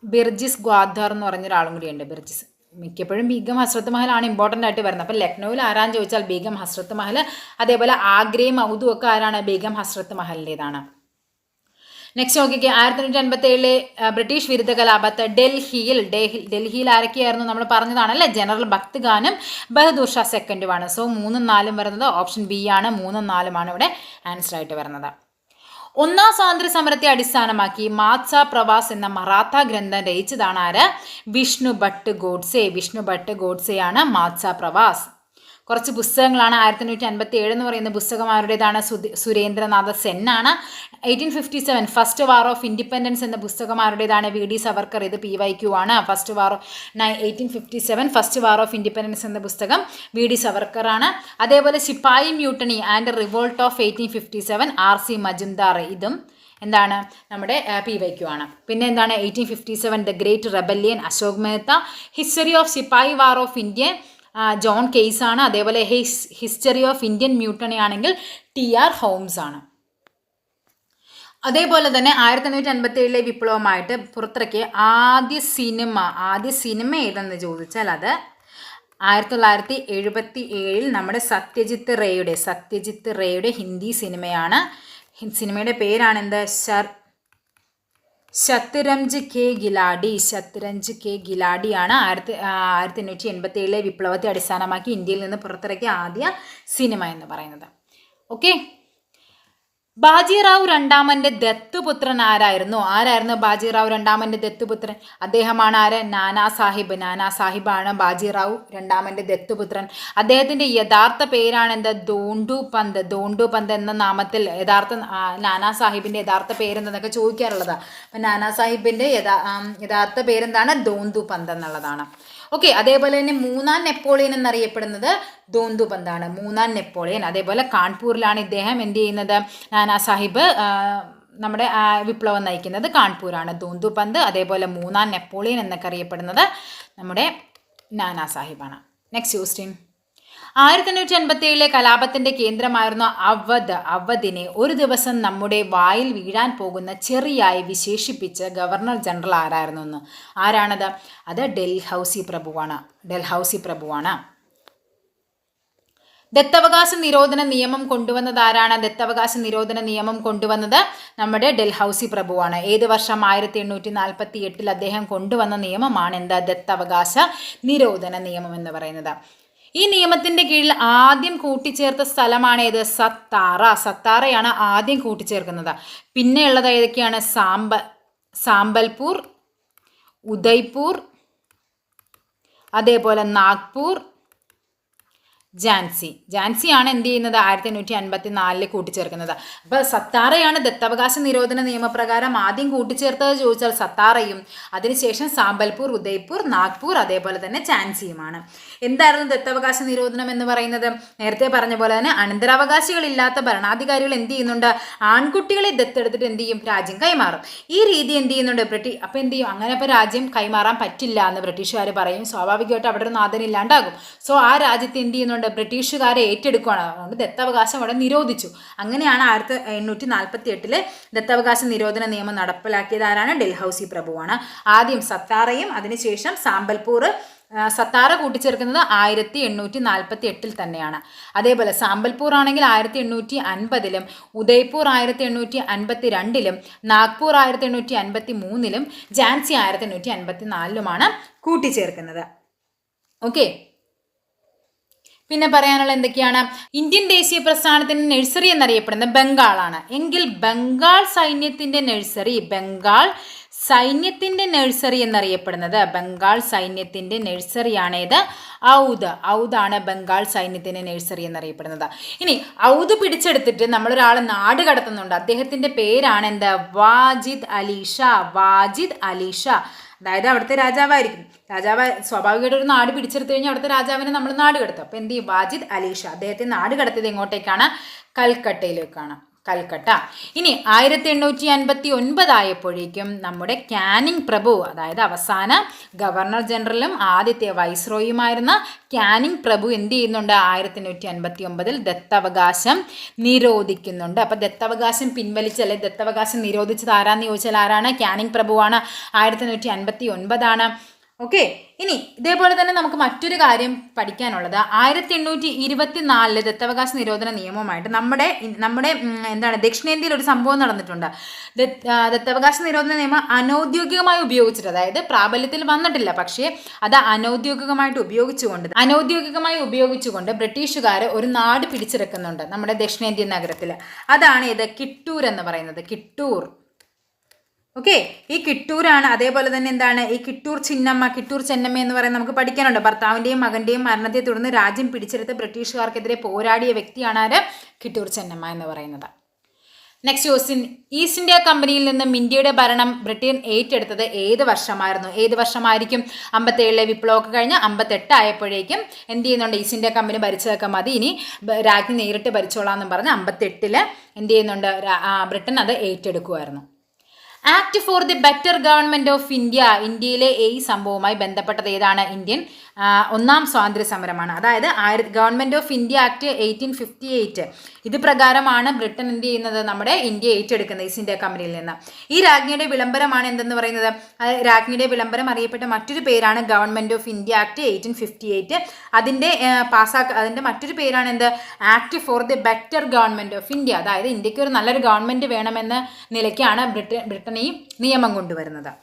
ബിർജിസ് ഗ്വാദർ എന്ന് പറഞ്ഞ ഒരാളും കൂടിയുണ്ട്. ബിർജിസ്. മിക്കപ്പോഴും ബീഗം ഹസ്രത്ത് മഹലാണ് ഇമ്പോർട്ടന്റ് ആയിട്ട് വരുന്നത്. അപ്പോൾ ലക്നൌവിൽ ആരാന്ന് ചോദിച്ചാൽ ബീഗം ഹസ്രത്ത് മഹൽ അതേപോലെ ആഗ്രയും ഔദും ഒക്കെ ആരാണ്? ബീഗം ഹസ്രത്ത് മഹലിന്റെതാണ്. നെക്സ്റ്റ് നോക്കിക്കേ ആയിരത്തി തൊണ്ണൂറ്റി അൻപത്തി ഏഴിലെ ബ്രിട്ടീഷ് വിരുദ്ധ കലാപത്ത് ഡൽഹിയിൽ ഡൽഹി ഡൽഹിയിൽ ആരൊക്കെയായിരുന്നു നമ്മൾ പറഞ്ഞതാണല്ലേ? ജനറൽ ഭക്ത് ഖാനും ബഹദൂർ ഷാ സെക്കൻഡുമാണ് സോ മൂന്നും നാലും വരുന്നത് ഓപ്ഷൻ ബി ആണ്. മൂന്നും നാലുമാണ് ഇവിടെ ആൻസർ ആയിട്ട് വരുന്നത്. ഒന്നാം സ്വാതന്ത്ര്യ സമരത്തെ അടിസ്ഥാനമാക്കി മാത്സ പ്രവാസ് എന്ന മറാത്ത ഗ്രന്ഥം രചിച്ചതാണ് ആര്? വിഷ്ണു ഭട്ട് ഗോഡ്സെ. വിഷ്ണു ഭട്ട് ഗോഡ്സെയാണ് മാത്സ പ്രവാസ്. കുറച്ച് പുസ്തകങ്ങളാണ് ആയിരത്തി എണ്ണൂറ്റി അൻപത്തി ഏഴ് എന്ന് പറയുന്ന പുസ്തകം അവരുടേതാണ് Surendranath സെന്നാണ് eighteen fifty seven first war of independence എന്ന പുസ്തകം ആരുടേതാണ് വി ഡി സവർക്കർ. ഇത് പി വൈ ക്യു ആണ്. ഫസ്റ്റ് വാർ നൈ eighteen fifty seven first war of independence എന്ന പുസ്തകം വി ഡി സവർക്കർ ആണ്. അതേപോലെ sepoy mutiny and revolt of eighteen fifty seven R C Majumdar. ഇതും എന്താണ്? നമ്മുടെ പി വൈ ക്യു ആണ്. പിന്നെ എന്താണ്? Eighteen fifty seven the great rebellion Ashok Mehta history of sepoy war of India John Kaye's ആണ് അതേപോലെ his history of Indian mutiny ആണെങ്കിൽ T R Holmes ആണ്. അതേപോലെ തന്നെ ആയിരത്തി എണ്ണൂറ്റി അൻപത്തി ഏഴിലെ വിപ്ലവമായിട്ട് പുറത്തിറക്കിയ ആദ്യ സിനിമ ആദ്യ സിനിമ ഏതെന്ന് ചോദിച്ചാൽ അത് ആയിരത്തി തൊള്ളായിരത്തി എഴുപത്തി ഏഴിൽ നമ്മുടെ സത്യജിത്ത് റേയുടെ സത്യജിത്ത് റേയുടെ ഹിന്ദി സിനിമയാണ്. സിനിമയുടെ പേരാണ് എന്താ? ശർ ശത്രുരഞ്ജ് കെ ഗിലാഡി ശത്രുരഞ്ജ് കെ ഗിലാഡിയാണ് ആയിരത്തി ആയിരത്തി എണ്ണൂറ്റി എൺപത്തി ഏഴിലെ വിപ്ലവത്തെ അടിസ്ഥാനമാക്കി ഇന്ത്യയിൽ നിന്ന് പുറത്തിറക്കിയ ആദ്യ സിനിമ എന്ന് പറയുന്നത്. ഓക്കെ ബാജിറാവു രണ്ടാമന്റെ ദത്തുപുത്രൻ ആരായിരുന്നു? ആരായിരുന്നു ബാജിറാവു രണ്ടാമന്റെ ദത്തുപുത്രൻ? അദ്ദേഹമാണ് ആര്? നാനാ സാഹിബ്. നാനാ സാഹിബാണ് ബാജിറാവു രണ്ടാമന്റെ ദത്തുപുത്രൻ. അദ്ദേഹത്തിന്റെ യഥാർത്ഥ പേരാണ് എന്താ ദോണ്ടു പന്ത്. ദോണ്ടു പന്ത് എന്ന നാമത്തിൽ യഥാർത്ഥ നാനാ സാഹിബിന്റെ യഥാർത്ഥ പേരെന്തെന്നൊക്കെ ചോദിക്കാറുള്ളതാണ് അപ്പം നാനാ സാഹിബിന്റെ യഥാ യഥാർത്ഥ പേരെന്താണ്? ദോന്തു പന്ത് എന്നുള്ളതാണ്. ഓക്കെ അതേപോലെ തന്നെ മൂന്നാം നെപ്പോളിയൻ എന്നറിയപ്പെടുന്നത് ദോന്തു പന്താണ്. മൂന്നാം നെപ്പോളിയൻ അതേപോലെ കാൺപൂരിലാണ് ഇദ്ദേഹം എന്ത് ചെയ്യുന്നത്? നാനാ സാഹിബ് നമ്മുടെ വിപ്ലവം നയിക്കുന്നത് കാൺപൂരാണ്. ദോന്തു പന്ത് അതേപോലെ മൂന്നാം നെപ്പോളിയൻ എന്നൊക്കെ അറിയപ്പെടുന്നത് നമ്മുടെ നാനാ സാഹിബാണ്. നെക്സ്റ്റ് ക്വസ്റ്റ്യൻ ആയിരത്തി എണ്ണൂറ്റി അൻപത്തി ഏഴിലെ കലാപത്തിന്റെ കേന്ദ്രമായിരുന്ന അവധ് അവധിനെ ഒരു ദിവസം നമ്മുടെ വായിൽ വീഴാൻ പോകുന്ന ചെറിയായി വിശേഷിപ്പിച്ച് ഗവർണർ ജനറൽ ആരായിരുന്നു എന്ന്? ആരാണത്? അത് ഡൽഹൌസി പ്രഭുവാണ്. ഡൽഹൌസി പ്രഭുവാണ്. ദത്തവകാശ നിരോധന നിയമം കൊണ്ടുവന്നത് ആരാണ്? ദത്തവകാശ നിരോധന നിയമം കൊണ്ടുവന്നത് നമ്മുടെ ഡൽഹൌസി പ്രഭുവാണ്. ഏത് വർഷം ആയിരത്തി എണ്ണൂറ്റി നാൽപ്പത്തി എട്ടിൽ അദ്ദേഹം കൊണ്ടുവന്ന നിയമമാണ് എന്താ ദത്തവകാശ നിരോധന നിയമം എന്ന് പറയുന്നത്? ഈ നിയമത്തിന്റെ കീഴിൽ ആദ്യം കൂട്ടിച്ചേർത്ത സ്ഥലമാണ് ഏത്? സത്താറ. സത്താറയാണ് ആദ്യം കൂട്ടിച്ചേർക്കുന്നത്. പിന്നെ ഉള്ളത് ഏതൊക്കെയാണ്? സാമ്പ സാമ്പൽപൂർ ഉദയ്പൂർ അതേപോലെ നാഗ്പൂർ ജാൻസി. ജാൻസിയാണ് എന്ത് ചെയ്യുന്നത്? ആയിരത്തി എണ്ണൂറ്റി അൻപത്തി നാലിൽ കൂട്ടിച്ചേർക്കുന്നത്. അപ്പോൾ സത്താറയാണ് ദത്തവകാശ നിരോധന നിയമപ്രകാരം ആദ്യം കൂട്ടിച്ചേർത്തത് ചോദിച്ചാൽ സത്താറയും അതിനുശേഷം സാമ്പൽപൂർ ഉദയ്പൂർ നാഗ്പൂർ അതേപോലെ തന്നെ ജാൻസിയുമാണ് എന്തായിരുന്നു ദത്തവകാശ നിരോധനം എന്ന് പറയുന്നത്? നേരത്തെ പറഞ്ഞ പോലെ തന്നെ അനന്തരാവകാശികളില്ലാത്ത ഭരണാധികാരികൾ എന്ത് ചെയ്യുന്നുണ്ട്? ആൺകുട്ടികളെ ദത്തെടുത്തിട്ട് എന്ത് ചെയ്യും? രാജ്യം കൈമാറും. ഈ രീതി എന്ത് ചെയ്യുന്നുണ്ട് ബ്രിട്ടീ? അപ്പോൾ എന്ത് ചെയ്യും? അങ്ങനെ ഇപ്പോൾ രാജ്യം കൈമാറാൻ പറ്റില്ല എന്ന് ബ്രിട്ടീഷുകാർ പറയും. സ്വാഭാവികമായിട്ട് അവിടെ ഒരു നാഥനില്ലാണ്ടാകും സോ ആ രാജ്യത്ത് എന്ത് ചെയ്യുന്നുണ്ട്? ബ്രിട്ടീഷുകാരെ ഏറ്റെടുക്കുകയാണ് അതുകൊണ്ട് ദത്തവകാശം അവിടെ നിരോധിച്ചു. അങ്ങനെയാണ് ആയിരത്തി എണ്ണൂറ്റി നാൽപ്പത്തി എട്ടിൽ ദത്തവകാശ നിരോധന നിയമം നടപ്പിലാക്കിയത് ആരാണ്? ഡൽഹൌസി പ്രഭുവാണ്. ആദ്യം സത്താറയും അതിനുശേഷം സാമ്പൽപൂർ സത്താറ കൂട്ടിച്ചേർക്കുന്നത് ആയിരത്തി എണ്ണൂറ്റി നാൽപ്പത്തി എട്ടിൽ തന്നെയാണ്. അതേപോലെ സാമ്പൽപൂർ ആണെങ്കിൽ ആയിരത്തി എണ്ണൂറ്റി അൻപതിലും ഉദയ്പൂർ ആയിരത്തി എണ്ണൂറ്റി അൻപത്തി രണ്ടിലും നാഗ്പൂർ ആയിരത്തി എണ്ണൂറ്റി അൻപത്തി മൂന്നിലും ജാൻസി ആയിരത്തി എണ്ണൂറ്റി അൻപത്തി നാലിലുമാണ് കൂട്ടിച്ചേർക്കുന്നത്. ഓക്കെ. പിന്നെ പറയാനുള്ള എന്തൊക്കെയാണ്? ഇന്ത്യൻ ദേശീയ പ്രസ്ഥാനത്തിന്റെ നഴ്സറി എന്നറിയപ്പെടുന്നത് ബംഗാളാണ്. എങ്കിൽ ബംഗാൾ സൈന്യത്തിന്റെ നഴ്സറി ബംഗാൾ സൈന്യത്തിന്റെ നഴ്സറി എന്നറിയപ്പെടുന്നത് ബംഗാൾ സൈന്യത്തിന്റെ നഴ്സറിയാണ് ഏത് ഔദ്. ഔദാണ് ബംഗാൾ സൈന്യത്തിന്റെ നഴ്സറി എന്നറിയപ്പെടുന്നത്. ഇനി ഔദ് പിടിച്ചെടുത്തിട്ട് നമ്മളൊരാൾ നാട് കടത്തുന്നുണ്ട്. അദ്ദേഹത്തിന്റെ പേരാണ് എന്താ? വാജിദ് അലീഷ. വാജിദ് അലീഷ. അതായത് അവിടുത്തെ രാജാവായിരിക്കും. രാജാവ് സ്വാഭാവികമായിട്ട് ഒരു നാട് പിടിച്ചെടുത്തു കഴിഞ്ഞാൽ അവിടുത്തെ രാജാവിനെ നമ്മൾ നാട് കടത്തും. അപ്പോൾ എന്ത് ചെയ്യും? വാജിദ് അലീഷ അദ്ദേഹത്തെ നാട് കടത്തിയത് എങ്ങോട്ടേക്കാണ്? കൽക്കട്ടയിലേക്കാണ്. കൽക്കട്ട. ഇനി ആയിരത്തി എണ്ണൂറ്റി അൻപത്തി ഒൻപതായപ്പോഴേക്കും നമ്മുടെ കാനിങ് പ്രഭു അതായത് അവസാന ഗവർണർ ജനറലും ആദ്യത്തെ വൈസ്രോയുമായിരുന്ന കാനിങ് പ്രഭു എന്ത് ചെയ്യുന്നുണ്ട്? ആയിരത്തി എണ്ണൂറ്റി അൻപത്തി ഒമ്പതിൽ ദത്തവകാശം നിരോധിക്കുന്നുണ്ട്. അപ്പം ദത്തവകാശം പിൻവലിച്ചല്ലേ ദത്തവകാശം നിരോധിച്ചത് ആരാന്ന് ചോദിച്ചാൽ ആരാണ്? കാനിങ് പ്രഭുവാണ്. ആയിരത്തി എണ്ണൂറ്റി അൻപത്തി ഒൻപതാണ് ഓക്കെ ഇനി ഇതേപോലെ തന്നെ നമുക്ക് മറ്റൊരു കാര്യം പഠിക്കാനുള്ളത്. ആയിരത്തി എണ്ണൂറ്റി ഇരുപത്തി നാലിൽ ദത്തവകാശ നിരോധന നിയമവുമായിട്ട് നമ്മുടെ നമ്മുടെ എന്താണ് ദക്ഷിണേന്ത്യയിൽ ഒരു സംഭവം നടന്നിട്ടുണ്ട്. ദത്ത്- ദത്തവകാശ നിരോധന നിയമം അനൗദ്യോഗികമായി ഉപയോഗിച്ചിട്ട് അതായത് പ്രാബല്യത്തിൽ വന്നിട്ടില്ല. പക്ഷേ അത് അനൗദ്യോഗികമായിട്ട് ഉപയോഗിച്ചുകൊണ്ട് അനൗദ്യോഗികമായി ഉപയോഗിച്ചുകൊണ്ട് ബ്രിട്ടീഷുകാർ ഒരു നാട് പിടിച്ചെടുക്കുന്നുണ്ട് നമ്മുടെ ദക്ഷിണേന്ത്യൻ നഗരത്തിൽ അതാണ് ഇത് കിട്ടൂർ എന്ന് പറയുന്നത്. കിട്ടൂർ. ഓക്കെ ഈ കിട്ടൂരാണ് അതേപോലെ തന്നെ എന്താണ്? ഈ കിട്ടൂർ ചിന്നമ്മ കിട്ടൂർ ചെന്നമ്മ എന്ന് പറയുന്നത് നമുക്ക് പഠിക്കാനുണ്ട്. ഭർത്താവിന്റെയും മകന്റെയും മരണത്തെ തുടർന്ന് രാജ്യം പിടിച്ചെടുത്ത് ബ്രിട്ടീഷുകാർക്കെതിരെ പോരാടിയ വ്യക്തിയാണ് ആര്? കിട്ടൂർ ചെന്നമ്മ എന്ന് പറയുന്നത്. നെക്സ്റ്റ് ക്വസ്റ്റ്യൻ ഈസ്റ്റ് ഇന്ത്യ കമ്പനിയിൽ നിന്നും ഇന്ത്യയുടെ ഭരണം ബ്രിട്ടൻ ഏറ്റെടുത്തത് ഏത് വർഷമായിരുന്നു? ഏത് വർഷമായിരിക്കും? അമ്പത്തേഴിലെ വിപ്ലവമൊക്കെ കഴിഞ്ഞ് അമ്പത്തെട്ട് ആയപ്പോഴേക്കും എന്ത് ചെയ്യുന്നുണ്ട്? ഈസ്റ്റ് ഇന്ത്യ കമ്പനി ഭരിച്ചതൊക്കെ മതി. ഇനി രാജ്ഞി നേരിട്ട് ഭരിച്ചോളാം എന്ന് പറഞ്ഞ് അമ്പത്തെട്ടിൽ എന്ത് ചെയ്യുന്നുണ്ട്? ബ്രിട്ടൻ അത് ഏറ്റെടുക്കുമായിരുന്നു act for the better government of India ഇന്ത്യയിലെ ഈ സംഭവവുമായി ബന്ധപ്പെട്ടത് ഏതാണ്? ഇന്ത്യൻ ഒന്നാം സ്വാതന്ത്ര്യ സമരമാണ് അതായത് ആയിരത്തി government of India act eighteen fifty eight ഇത് പ്രകാരമാണ് ബ്രിട്ടൻ എന്ത് ചെയ്യുന്നത്? നമ്മുടെ ഇന്ത്യ ഏറ്റെടുക്കുന്നത് ഈസ്റ്റ് ഇന്ത്യ കമ്പനിയിൽ നിന്ന്. ഈ രാജ്ഞിയുടെ വിളംബരമാണ് എന്തെന്ന് പറയുന്നത്? രാജ്ഞിയുടെ വിളംബരം അറിയപ്പെട്ട മറ്റൊരു പേരാണ് government of India act eighteen fifty eight അതിന്റെ പാസ്സാക്ക അതിന്റെ മറ്റൊരു പേരാണ് എന്ത്? Act for the better government of India അതായത് ഇന്ത്യയ്ക്ക് ഒരു നല്ലൊരു ഗവൺമെന്റ് വേണമെന്ന നിലയ്ക്കാണ് ബ്രിട്ടൻ ബ്രിട്ടൻ ഈ നിയമം കൊണ്ടുവരുന്നത്.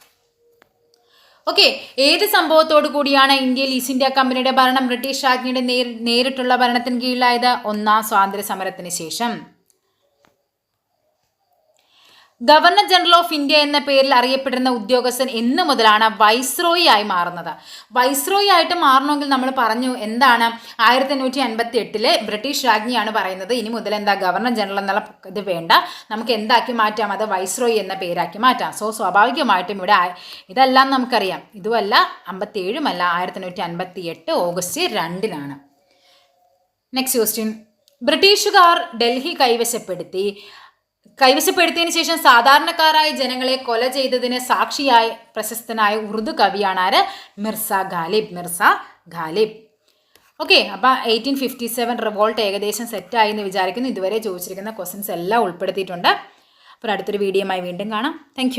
ഓക്കെ ഏത് സംഭവത്തോടു കൂടിയാണ് ഇന്ത്യയിൽ ഈസ്റ്റ് ഇന്ത്യ കമ്പനിയുടെ ഭരണം? ബ്രിട്ടീഷ് രാജ്ഞിയുടെ നേരിട്ടുള്ള ഭരണത്തിന് കീഴിലായത് ഒന്നാം സ്വാതന്ത്ര്യ സമരത്തിന് ശേഷം. ഗവർണർ ജനറൽ ഓഫ് ഇന്ത്യ എന്ന പേരിൽ അറിയപ്പെടുന്ന ഉദ്യോഗസ്ഥൻ എന്ന് മുതലാണ് വൈസ്രോയി ആയി മാറുന്നത്. വൈസ്രോയി ആയിട്ട് മാറണമെങ്കിൽ നമ്മൾ പറഞ്ഞു എന്താണ് ആയിരത്തി എണ്ണൂറ്റി അൻപത്തി എട്ടിലെ ബ്രിട്ടീഷ് രാജ്ഞിയാണ് പറയുന്നത്. ഇനി മുതൽ എന്താ ഗവർണർ ജനറൽ എന്നുള്ള ഇത് വേണ്ട. നമുക്ക് എന്താക്കി മാറ്റാം? അത് വൈസ്രോയി എന്ന പേരാക്കി മാറ്റാം. സോ സ്വാഭാവികമായിട്ടും ഇവിടെ ഇതെല്ലാം നമുക്കറിയാം. ഇതുമല്ല അമ്പത്തി ഏഴുമല്ല ആയിരത്തി എണ്ണൂറ്റി അൻപത്തി എട്ട് ഓഗസ്റ്റ് രണ്ടിലാണ് നെക്സ്റ്റ് ക്വസ്റ്റ്യൻ ബ്രിട്ടീഷുകാർ ഡൽഹി കൈവശപ്പെടുത്തി കൈവശപ്പെടുത്തിയതിനു ശേഷം സാധാരണക്കാരായ ജനങ്ങളെ കൊല ചെയ്തതിന് സാക്ഷിയായ പ്രശസ്തനായ ഉറുദു കവിയാണ് ആര്? മിർസ ഖാലിബ്. മിർസ ഖാലിബ്. ഓക്കെ അപ്പോൾ എയ്റ്റീൻ ഫിഫ്റ്റി സെവൻ റിവോൾട്ട് ഏകദേശം സെറ്റായി എന്ന് വിചാരിക്കുന്നു. ഇതുവരെ ചോദിച്ചിരിക്കുന്ന ക്വസ്റ്റ്യൻസ് എല്ലാം ഉൾപ്പെടുത്തിയിട്ടുണ്ട്. അപ്പോൾ അടുത്തൊരു വീഡിയോയുമായി വീണ്ടും കാണാം. താങ്ക്